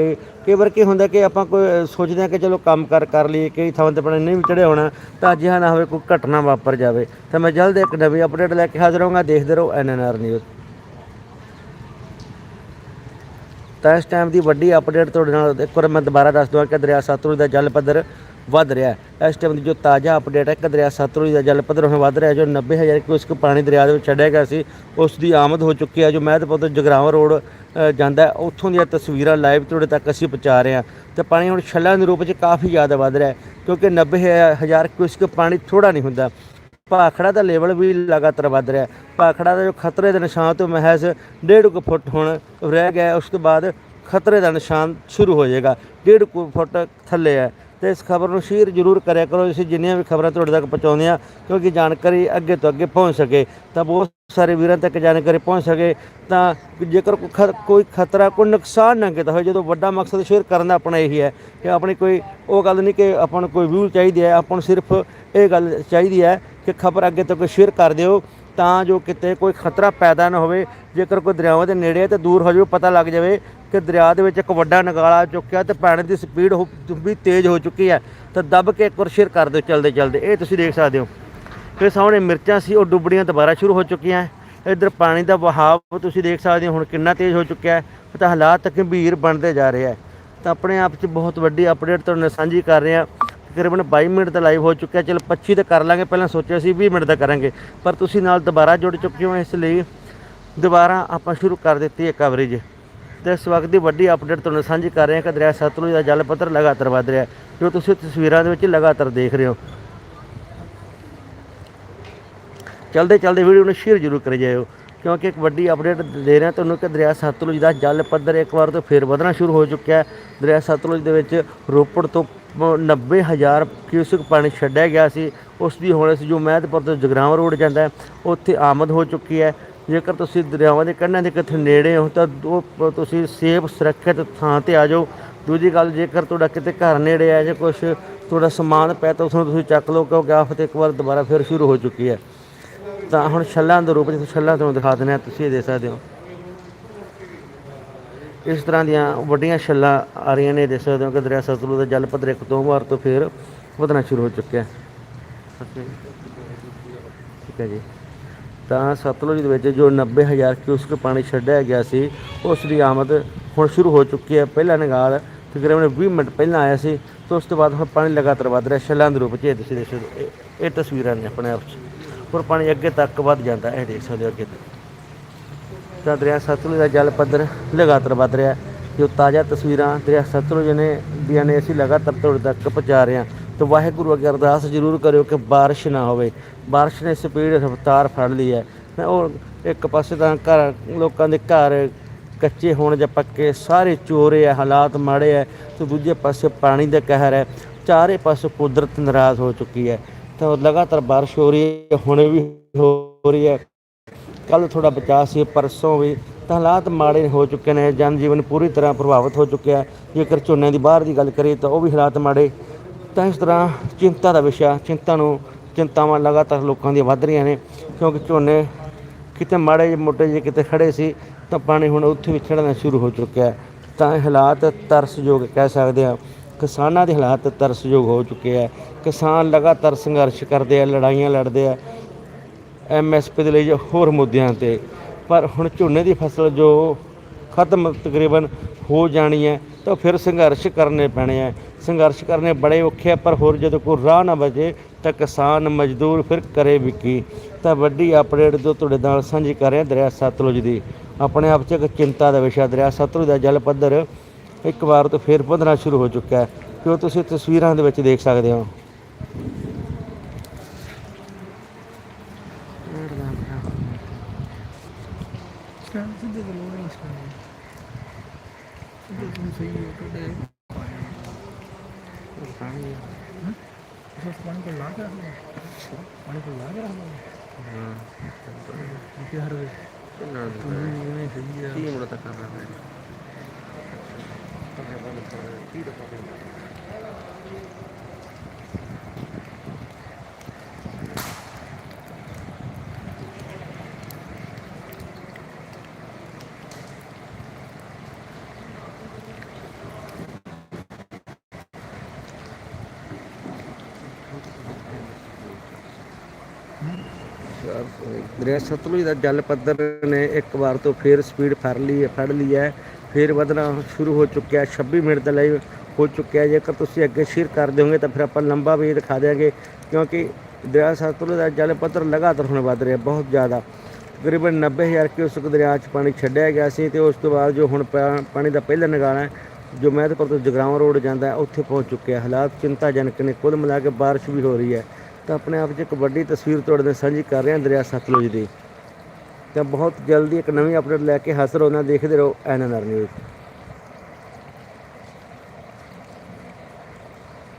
ਕਈ ਵਾਰ ਕੀ ਹੁੰਦਾ ਕਿ ਆਪਾਂ ਕੋਈ ਸੋਚਦੇ ਹਾਂ ਕਿ ਚਲੋ ਕੰਮ ਕਰ ਕਰ ਲਈਏ, ਕਈ ਥਾਵਾਂ ਤੇ ਆਪਣੇ ਨਹੀਂ ਵੀ ਚੜਿਆ ਹੋਣਾ, ਤਾਂ ਅਜਿਹਾ ਨਾ ਹੋਵੇ ਕੋਈ ਘਟਨਾ ਵਾਪਰ ਜਾਵੇ ਤਾਂ ਮੈਂ ਜਲਦ ਇੱਕ ਨਵੀਂ ਅਪਡੇਟ ਲੈ ਕੇ ਹਾਜ਼ਰ ਹੋਵਾਂਗਾ, ਦੇਖਦੇ ਰਹੋ ਐਨਐਨਆਰ ਨਿਊਜ਼ ਤਾਂ ਇਸ ਟਾਈਮ ਦੀ ਵੱਡੀ ਅਪਡੇਟ ਤੁਹਾਡੇ ਨਾਲ ਇੱਕ ਵਾਰ ਮੈਂ ਦੁਬਾਰਾ ਦੱਸ ਦਵਾਂ ਕਿ ਦਰਿਆ ਸਤਲੁਜ ਦਾ ਜਲ ਪੱਧਰ ਵੱਧ ਰਿਹਾ ਹੈ ਇਸ ਟਾਈਮ ਦੀ ਜੋ ਤਾਜ਼ਾ ਅਪਡੇਟ ਹੈ ਕਿ ਦਰਿਆ ਸਤਲੁਜ ਦਾ ਜਲ ਪੱਧਰ ਹੁਣ ਵੱਧ ਰਿਹਾ ਹੈ। ਜੋ 90000 ਕਿਊਸਕ ਪਾਣੀ ਦਰਿਆ ਦੇ ਵਿੱਚ ਛੱਡਿਆ ਗਿਆ ਸੀ, ਉਸ ਦੀ ਆਮਦ ਹੋ ਚੁੱਕੀ ਹੈ, ਜੋ ਮਹਿਤਪੁਰ ਤੋਂ ਜਗਰਾਵਾਂ ਰੋਡ ਜਾਂਦਾ ਉੱਥੋਂ ਦੀਆਂ ਤਸਵੀਰਾਂ ਲਾਈਵ ਤੁਹਾਡੇ ਤੱਕ ਅਸੀਂ ਪਹੁੰਚਾ ਰਹੇ ਹਾਂ। ਤੇ ਪਾਣੀ ਹੁਣ ਛੱਲਾਂ ਦੇ ਰੂਪ ਵਿੱਚ ਕਾਫੀ ਜ਼ਿਆਦਾ ਵੱਧ ਰਿਹਾ ਹੈ, ਕਿਉਂਕਿ 90000 ਕਿਊਸਕ ਪਾਣੀ ਥੋੜਾ ਨਹੀਂ ਹੁੰਦਾ। ਭਾਖੜਾ ਦਾ ਲੈਵਲ ਵੀ ਲਗਾਤਾਰ ਵੱਧ ਰਿਹਾ ਭਾਖੜਾ ਦਾ ਜੋ ਖਤਰੇ ਦੇ ਨਿਸ਼ਾਨ ਤੋਂ ਮਹਿਜ਼ 1.5 ਕੁ ਫੁੱਟ ਹੁਣ ਰਹਿ ਗਿਆ ਉਸ ਤੋਂ ਬਾਅਦ ਖਤਰੇ ਦਾ ਨਿਸ਼ਾਨ ਸ਼ੁਰੂ ਹੋ ਜਾਏਗਾ। 1.5 ਕੁ ਫੁੱਟ ਥੱਲੇ ਹੈ। ਤੇ ਇਸ ਖਬਰ ਨੂੰ ਸ਼ੇਅਰ ਜ਼ਰੂਰ ਕਰਿਆ ਕਰੋ, ਅਸੀਂ ਜਿੰਨੀਆਂ ਵੀ ਖਬਰਾਂ ਤੁਹਾਡੇ ਤੱਕ ਪਹੁੰਚਾਉਂਦੇ ਆ ਕਿਉਂਕਿ ਜਾਣਕਾਰੀ ਅੱਗੇ ਤੋਂ ਅੱਗੇ ਪਹੁੰਚ ਸਕੇ, ਤਾਂ ਬਹੁਤ ਸਾਰੇ ਵੀਰਾਂ ਤੱਕ ਜਾਣਕਾਰੀ ਪਹੁੰਚ ਸਕੇ, ਤਾਂ ਜੇਕਰ ਕੋਈ ਖ- ਕੋਈ ਖਤਰਾ, ਕੋਈ ਨੁਕਸਾਨ ਨਾ ਕੀਤਾ ਹੋਵੇ, ਜਦੋਂ ਵੱਡਾ ਮਕਸਦ ਸ਼ੇਅਰ ਕਰਨ ਦਾ ਆਪਣਾ ਇਹੀ ਹੈ ਕਿ ਆਪਣੀ ਕੋਈ, ਉਹ ਗੱਲ ਨਹੀਂ ਕਿ ਆਪਾਂ ਨੂੰ ਕੋਈ ਵਿਊ ਚਾਹੀਦੀ ਹੈ, ਆਪਾਂ ਨੂੰ ਸਿਰਫ ਇਹ ਗੱਲ ਚਾਹੀਦੀ ਹੈ ਕਿ ਖਬਰ ਅੱਗੇ ਤੱਕ ਸ਼ੇਅਰ ਕਰ ਦਿਓ, ਤਾਂ ਜੋ ਕਿਤੇ ਕੋਈ ਖਤਰਾ ਪੈਦਾ ਨਾ ਹੋਵੇ, ਜੇਕਰ ਕੋਈ ਦਰਿਆਵਾਂ ਦੇ ਨੇੜੇ ਹੈ ਤਾਂ ਦੂਰ ਹੋ ਜਾਵੇ, ਪਤਾ ਲੱਗ ਜਾਵੇ ਕਿ ਦਰਿਆ ਦੇ ਵਿੱਚ ਇੱਕ ਵੱਡਾ ਨਗਾਲਾ ਆ ਚੁੱਕਿਆ ਤੇ ਪਾਣੀ ਦੀ ਸਪੀਡ ਹੋ- ਵੀ ਤੇਜ਼ ਹੋ ਚੁੱਕੀ ਹੈ। ਤਾਂ ਦੱਬ ਕੇ ਇੱਕ ਵਾਰ ਸ਼ੇਅਰ ਕਰ ਦਿਓ ਚਲਦੇ ਚਲਦੇ। ਇਹ ਤੁਸੀਂ ਦੇਖ ਸਕਦੇ ਹੋ। ਕਿ ਸਾਹਮਣੇ ਮਿਰਚਾਂ ਸੀ, ਉਹ ਡੁੱਬੜੀਆਂ ਦੁਬਾਰਾ ਸ਼ੁਰੂ ਹੋ ਚੁੱਕੀਆਂ। ਹੈ ਇੱਧਰ ਪਾਣੀ ਦਾ ਵਹਾਅ ਤੁਸੀਂ ਦੇਖ ਸਕਦੇ ਹੋ, ਹੁਣ ਕਿੰਨਾ ਤੇਜ਼ ਹੋ ਚੁੱਕਿਆ ਹੈ। ਤਾਂ ਹਾਲਾਤ ਗੰਭੀਰ ਬਣਦੇ ਜਾ ਰਹੇ ਹੈ। ਤਾਂ ਆਪਣੇ ਆਪ 'ਚ ਬਹੁਤ ਵੱਡੀ ਅਪਡੇਟ ਤੁਹਾਡੇ ਨਾਲ ਸਾਂਝੀ ਕਰ ਰਹੇ ਹਾਂ। ਤਕਰੀਬਨ 22 ਮਿੰਟ ਦਾ ਲਾਈਵ ਹੋ ਚੁੱਕਿਆ। ਚਲ 25 ਤਾਂ ਕਰ ਲਾਂਗੇ। ਪਹਿਲਾਂ ਸੋਚਿਆ ਸੀ 20 ਮਿੰਟ ਦਾ ਕਰਾਂਗੇ। ਪਰ ਤੁਸੀਂ ਨਾਲ ਦੁਬਾਰਾ ਜੁੜ ਚੁੱਕੇ ਹੋ, ਇਸ ਲਈ ਦੁਬਾਰਾ ਆਪਾਂ ਸ਼ੁਰੂ ਕਰ ਦਿੱਤੀ ਹੈ ਕਵਰੇਜ ਤੇ ਇਸ ਵਕਤ ਦੀ ਵੱਡੀ ਅਪਡੇਟ ਤੁਹਾਨੂੰ ਸਾਂਝੀ ਕਰ ਰਹੇ ਹਾਂ ਕਿ ਦਰਿਆ ਸਤਲੁਜ ਦਾ ਜਲ ਪੱਧਰ ਲਗਾਤਾਰ ਵਧ ਰਿਹਾ ਜੋ ਤੁਸੀਂ ਤਸਵੀਰਾਂ ਦੇ ਵਿੱਚ ਲਗਾਤਾਰ ਦੇਖ ਰਹੇ ਹੋ। ਚਲਦੇ ਚਲਦੇ ਵੀਡੀਓ ਨੂੰ ਸ਼ੇਅਰ ਜ਼ਰੂਰ ਕਰੀ ਜਾਇਓ, ਕਿਉਂਕਿ ਇੱਕ ਵੱਡੀ ਅਪਡੇਟ ਦੇ ਰਿਹਾ ਤੁਹਾਨੂੰ ਕਿ ਦਰਿਆ ਸਤਲੁਜ ਦਾ ਜਲ ਪੱਧਰ ਇੱਕ ਵਾਰ ਤੋਂ ਫੇਰ ਵਧਣਾ ਸ਼ੁਰੂ ਹੋ ਚੁੱਕਿਆ ਹੈ। ਦਰਿਆ ਸਤਲੁਜ ਦੇ ਵਿੱਚ ਰੋਪੜ ਤੋਂ 90000 ਕਿਊਸਿਕ ਪਾਣੀ ਛੱਡਿਆ ਗਿਆ ਸੀ। ਉਸ ਦੀ ਹੁਣ ਅਸੀਂ ਜੋ ਮਹਿਤਪੁਰ ਤੋਂ ਜਗਰਾਵਾਂ ਰੋਡ ਜਾਂਦਾ ਹੈ, ਉੱਥੇ ਆਮਦ ਹੋ ਚੁੱਕੀ ਹੈ। ਜੇਕਰ ਤੁਸੀਂ ਦਰਿਆਵਾਂ ਦੇ ਕੰਢਿਆਂ ਦੇ ਕਿਤੇ ਨੇੜੇ ਹੋ, ਤਾਂ ਉਹ ਤੁਸੀਂ ਸੇਫ, ਸੁਰੱਖਿਅਤ ਥਾਂ ਤੇ ਆ ਜਾਓ। ਦੂਜੀ ਗੱਲ, ਜੇਕਰ ਤੁਹਾਡਾ ਕਿਤੇ ਘਰ ਨੇੜੇ ਹੈ ਜਾਂ ਕੁਝ ਤੁਹਾਡਾ ਸਮਾਨ ਪਿਆ, ਤਾਂ ਉਸਨੂੰ ਤੁਸੀਂ ਚੱਕ ਲਓ, ਕਿਉਂਕਿ ਆਫਤ ਇੱਕ ਵਾਰ ਦੁਬਾਰਾ ਫਿਰ ਸ਼ੁਰੂ ਹੋ ਚੁੱਕੀ ਹੈ। ਤਾਂ ਹੁਣ ਛੱਲਾਂ ਦੇ ਰੂਪ ਵਿੱਚ ਛੱਲਾਂ ਤੁਹਾਨੂੰ ਦਿਖਾ ਦਿੰਦੇ ਹਾਂ ਤੁਸੀਂ ਇਹ ਦੇਖ ਸਕਦੇ ਹੋ। ਇਸ ਤਰ੍ਹਾਂ ਦੀਆਂ ਵੱਡੀਆਂ ਛੱਲਾਂ ਆ ਰਹੀਆਂ ਨੇ, ਦੇਖ ਸਕਦੇ ਹੋ ਕਿ ਦਰਿਆ ਸਤਲੁਜ ਦਾ ਜਲ ਪੱਧਰ ਇੱਕ ਦੋ ਵਾਰ ਤੋਂ ਫਿਰ ਵਧਣਾ ਸ਼ੁਰੂ ਹੋ ਚੁੱਕਿਆ ਹੈ। ਠੀਕ ਹੈ ਜੀ। ਤਾਂ ਸਤਲੁਜ ਦੇ ਵਿੱਚ ਜੋ 90000 ਕਿਊਸਕ ਪਾਣੀ ਛੱਡਿਆ ਗਿਆ ਸੀ, ਉਸ ਦੀ ਆਮਦ ਹੁਣ ਸ਼ੁਰੂ ਹੋ ਚੁੱਕੀ ਹੈ। ਪਹਿਲਾ ਨਗਾਲ ਤਕਰੀਬਨ 20 ਮਿੰਟ ਪਹਿਲਾਂ ਆਇਆ ਸੀ, ਤੇ ਉਸ ਤੋਂ ਬਾਅਦ ਹੁਣ ਪਾਣੀ ਲਗਾਤਾਰ ਵਧ ਰਿਹਾ, ਛੱਲਾਂ ਦੇ ਰੂਪ ਵਿੱਚ ਇਹ ਤੁਸੀਂ ਦੇਖ ਸਕਦੇ ਹੋ। ਇਹ- ਇਹ ਤਸਵੀਰਾਂ ਨੇ ਆਪਣੇ ਆਪ 'ਚ। ਹੋਰ ਪਾਣੀ ਅੱਗੇ ਤੱਕ ਵੱਧ ਜਾਂਦਾ ਇਹ ਦੇਖ ਸਕਦੇ ਹੋ ਅੱਗੇ ਤੱਕ। ਤਾਂ ਦਰਿਆ ਸਤਲੁਜ ਦਾ ਜਲ ਪੱਧਰ ਲਗਾਤਾਰ ਵਧ ਰਿਹਾ ਜੋ ਤਾਜ਼ਾ ਤਸਵੀਰਾਂ ਦਰਿਆ ਸਤਲੁਜ ਨੇ ਦੀਆਂ ਨੇ, ਅਸੀਂ ਲਗਾਤਾਰ ਤੁਹਾਡੇ ਤੱਕ ਪਹੁੰਚਾ ਰਹੇ ਹਾਂ। ਤਾਂ ਵਾਹਿਗੁਰੂ ਅੱਗੇ ਅਰਦਾਸ ਜ਼ਰੂਰ ਕਰਿਓ ਕਿ ਬਾਰਿਸ਼ ਨਾ ਹੋਵੇ। ਬਾਰਿਸ਼ ਨੇ ਸਪੀਡ ਰਫ਼ਤਾਰ ਫੜ ਲਈ ਹੈ। ਮੈਂ ਉਹ ਇੱਕ ਪਾਸੇ ਤਾਂ ਘਰ ਲੋਕਾਂ ਦੇ ਘਰ ਕੱਚੇ ਹੋਣ ਜਾਂ ਪੱਕੇ ਸਾਰੇ ਚੋਰੇ ਹੈ ਹਾਲਾਤ ਮਾੜੇ ਹੈ ਤੇ ਦੂਜੇ ਪਾਸੇ ਪਾਣੀ ਦਾ ਕਹਿਰ ਹੈ। ਚਾਰੇ ਪਾਸੇ ਕੁਦਰਤ ਨਾਰਾਜ਼ ਹੋ ਚੁੱਕੀ ਹੈ। ਤਾਂ ਲਗਾਤਾਰ ਬਾਰਿਸ਼ ਹੋ ਰਹੀ ਹੈ, ਹੁਣ ਵੀ ਹੋ ਰਹੀ ਹੈ। ਕੱਲ ਥੋੜਾ ਬਚਾਅ ਸੀ, ਪਰਸੋਂ ਵੀ ਤਾਂ ਹਾਲਾਤ ਮਾੜੇ ਹੋ ਚੁੱਕੇ ਨੇ। ਜਨ ਜੀਵਨ ਪੂਰੀ ਤਰ੍ਹਾਂ ਪ੍ਰਭਾਵਿਤ ਹੋ ਚੁੱਕਿਆ ਜੇਕਰ ਝੋਨੇ ਦੀ ਬਾਹਰ ਦੀ ਗੱਲ ਕਰੀਏ ਤਾਂ ਉਹ ਵੀ ਹਾਲਾਤ ਮਾੜੇ ਤਾਂ ਇਸ ਤਰ੍ਹਾਂ ਚਿੰਤਾ ਦਾ ਵਿਸ਼ਾ, ਚਿੰਤਾ ਨੂੰ ਚਿੰਤਾਵਾਂ ਲਗਾਤਾਰ ਲੋਕਾਂ ਦੀਆਂ ਵੱਧ ਰਹੀਆਂ ਨੇ, ਕਿਉਂਕਿ ਝੋਨੇ ਕਿਤੇ ਮਾੜੇ ਜਿਹੇ, ਮੋਟੇ ਜਿਹੇ ਕਿਤੇ ਖੜੇ ਸੀ, ਤਾਂ ਪਾਣੀ ਹੁਣ ਉੱਥੇ ਵੀ ਚੜ੍ਹਨਾ ਸ਼ੁਰੂ ਹੋ ਚੁੱਕਿਆ ਹੈ। ਤਾਂ ਇਹ ਹਾਲਾਤ ਤਰਸਯੋਗ ਕਹਿ ਸਕਦੇ ਹਾਂ। ਕਿਸਾਨਾਂ ਦੇ ਹਾਲਾਤ ਤਰਸਯੋਗ ਹੋ ਚੁੱਕੇ ਹੈ। ਕਿਸਾਨ ਲਗਾਤਾਰ ਸੰਘਰਸ਼ ਕਰਦੇ ਆ, ਲੜਾਈਆਂ ਲੜਦੇ ਆ ਐਮਐਸਪੀ ਦੇ ਲਈ ਜਾਂ ਹੋਰ ਮੁੱਦਿਆਂ ਤੇ। ਪਰ ਹੁਣ ਝੋਨੇ ਦੀ ਫਸਲ ਜੋ ਖਤਮ ਤਕਰੀਬਨ ਹੋ ਜਾਣੀ ਹੈ ਤਾਂ ਫਿਰ ਸੰਘਰਸ਼ ਕਰਨੇ ਪੈਣੇ ਆ। ਸੰਘਰਸ਼ ਕਰਨੇ ਬੜੇ ਔਖੇ ਆ, ਪਰ ਹੋਰ ਜਦੋਂ ਕੋਈ ਰਾਹ ਨਾ ਬਚੇ ਤਾਂ ਕਿਸਾਨ ਮਜ਼ਦੂਰ ਫਿਰ ਕਰੇ ਵੀ ਕੀ? ਤਾਂ ਵੱਡੀ ਅਪਡੇਟ ਜੋ ਤੁਹਾਡੇ ਨਾਲ ਸਾਂਝੀ ਕਰ ਰਿਹਾ ਦਰਿਆ ਸਤਲੁਜ ਦੀ। ਆਪਣੇ ਆਪ 'ਚ ਇੱਕ ਚਿੰਤਾ ਦਾ ਵਿਸ਼ਾ, ਦਰਿਆ ਸਤਲੁਜ ਦਾ ਜਲ ਪੱਧਰ ਇੱਕ ਵਾਰ ਤੋਂ ਫਿਰ ਵਧਣਾ ਸ਼ੁਰੂ ਹੋ ਚੁੱਕਾ ਹੈ। ਜੋ ਤੁਸੀਂ ਤਸਵੀਰਾਂ ਦੇ ਵਿੱਚ ਦੇਖ ਸਕਦੇ ਹੋ ਸਹੀ ਹੈ ਤੁਹਾਡੇ ਪਾਣੀ ਪਾਣੀ ਕੋਲ ਲਾ ਕੇ ਰੱਖਦਾ ਪਾਣੀ ਕੋਲ ਲਾ ਕੇ ਰੱਖਦਾ ਹਾਂ ਕਿ ਹਰ ਵੇ ਇਹ ਸਹੀ ਹੈ ਕੀ ਮੁੜ ਤੱਕ ਕਰਨਾ ਦਰਿਆ ਸਤਲੁਜ ਦਾ ਜਲ ਪੱਧਰ ਨੇ ਇੱਕ ਵਾਰ ਤੋਂ ਫੇਰ ਸਪੀਡ ਫੜ ਲਈ ਹੈ, ਫੜ ਲਈ ਹੈ। ਫੇਰ ਵਧਣਾ ਸ਼ੁਰੂ ਹੋ ਚੁੱਕਿਆ ਹੈ 26 ਮਿੰਟ ਦਾ ਲਾਈਵ ਹੋ ਚੁੱਕਿਆ ਜੇਕਰ ਤੁਸੀਂ ਅੱਗੇ ਸ਼ੇਅਰ ਕਰ ਦਿਓਗੇ ਤਾਂ ਫਿਰ ਆਪਾਂ ਲੰਬਾ ਵੀ ਦਿਖਾ ਦਿਆਂਗੇ, ਕਿਉਂਕਿ ਦਰਿਆ ਸਤਲੁਜ ਦਾ ਜਲ ਪੱਧਰ ਲਗਾਤਾਰ ਹੁਣ ਵੱਧ ਰਿਹਾ, ਬਹੁਤ ਜ਼ਿਆਦਾ। ਤਕਰੀਬਨ 90000 ਕਿਊਸਕ ਦਰਿਆ 'ਚ ਪਾਣੀ ਛੱਡਿਆ ਗਿਆ ਸੀ ਤੇ ਉਸ ਤੋਂ ਬਾਅਦ ਜੋ ਹੁਣ ਪਾ- ਪਾਣੀ ਦਾ ਪਹਿਲਾ ਨਿਗਾਣਾ ਹੈ, ਜੋ ਮਹਿਤਪੁਰ ਤੋਂ ਜਗਰਾਵਾਂ ਰੋਡ ਜਾਂਦਾ ਉੱਥੇ ਪਹੁੰਚ ਚੁੱਕਿਆ ਹਾਲਾਤ ਚਿੰਤਾਜਨਕ ਨੇ, ਕੁੱਲ ਮਿਲਾ ਕੇ ਬਾਰਿਸ਼ ਵੀ ਹੋ ਰਹੀ ਹੈ। ਤਾਂ ਆਪਣੇ ਆਪ 'ਚ ਇੱਕ ਵੱਡੀ ਤਸਵੀਰ ਤੁਹਾਡੇ ਨਾਲ ਸਾਂਝੀ ਕਰ ਰਿਹਾ ਹਾਂ ਦਰਿਆ ਸਤਲੁਜ ਦੀ। ਤਾਂ ਬਹੁਤ ਜਲਦੀ ਇੱਕ ਨਵੀਂ ਅਪਡੇਟ ਲੈ ਕੇ ਹਾਜ਼ਰ ਹੋਣਾ ਦੇਖਦੇ ਰਹੋ ਐਨਐਨਆਰ ਨਿਊਜ਼।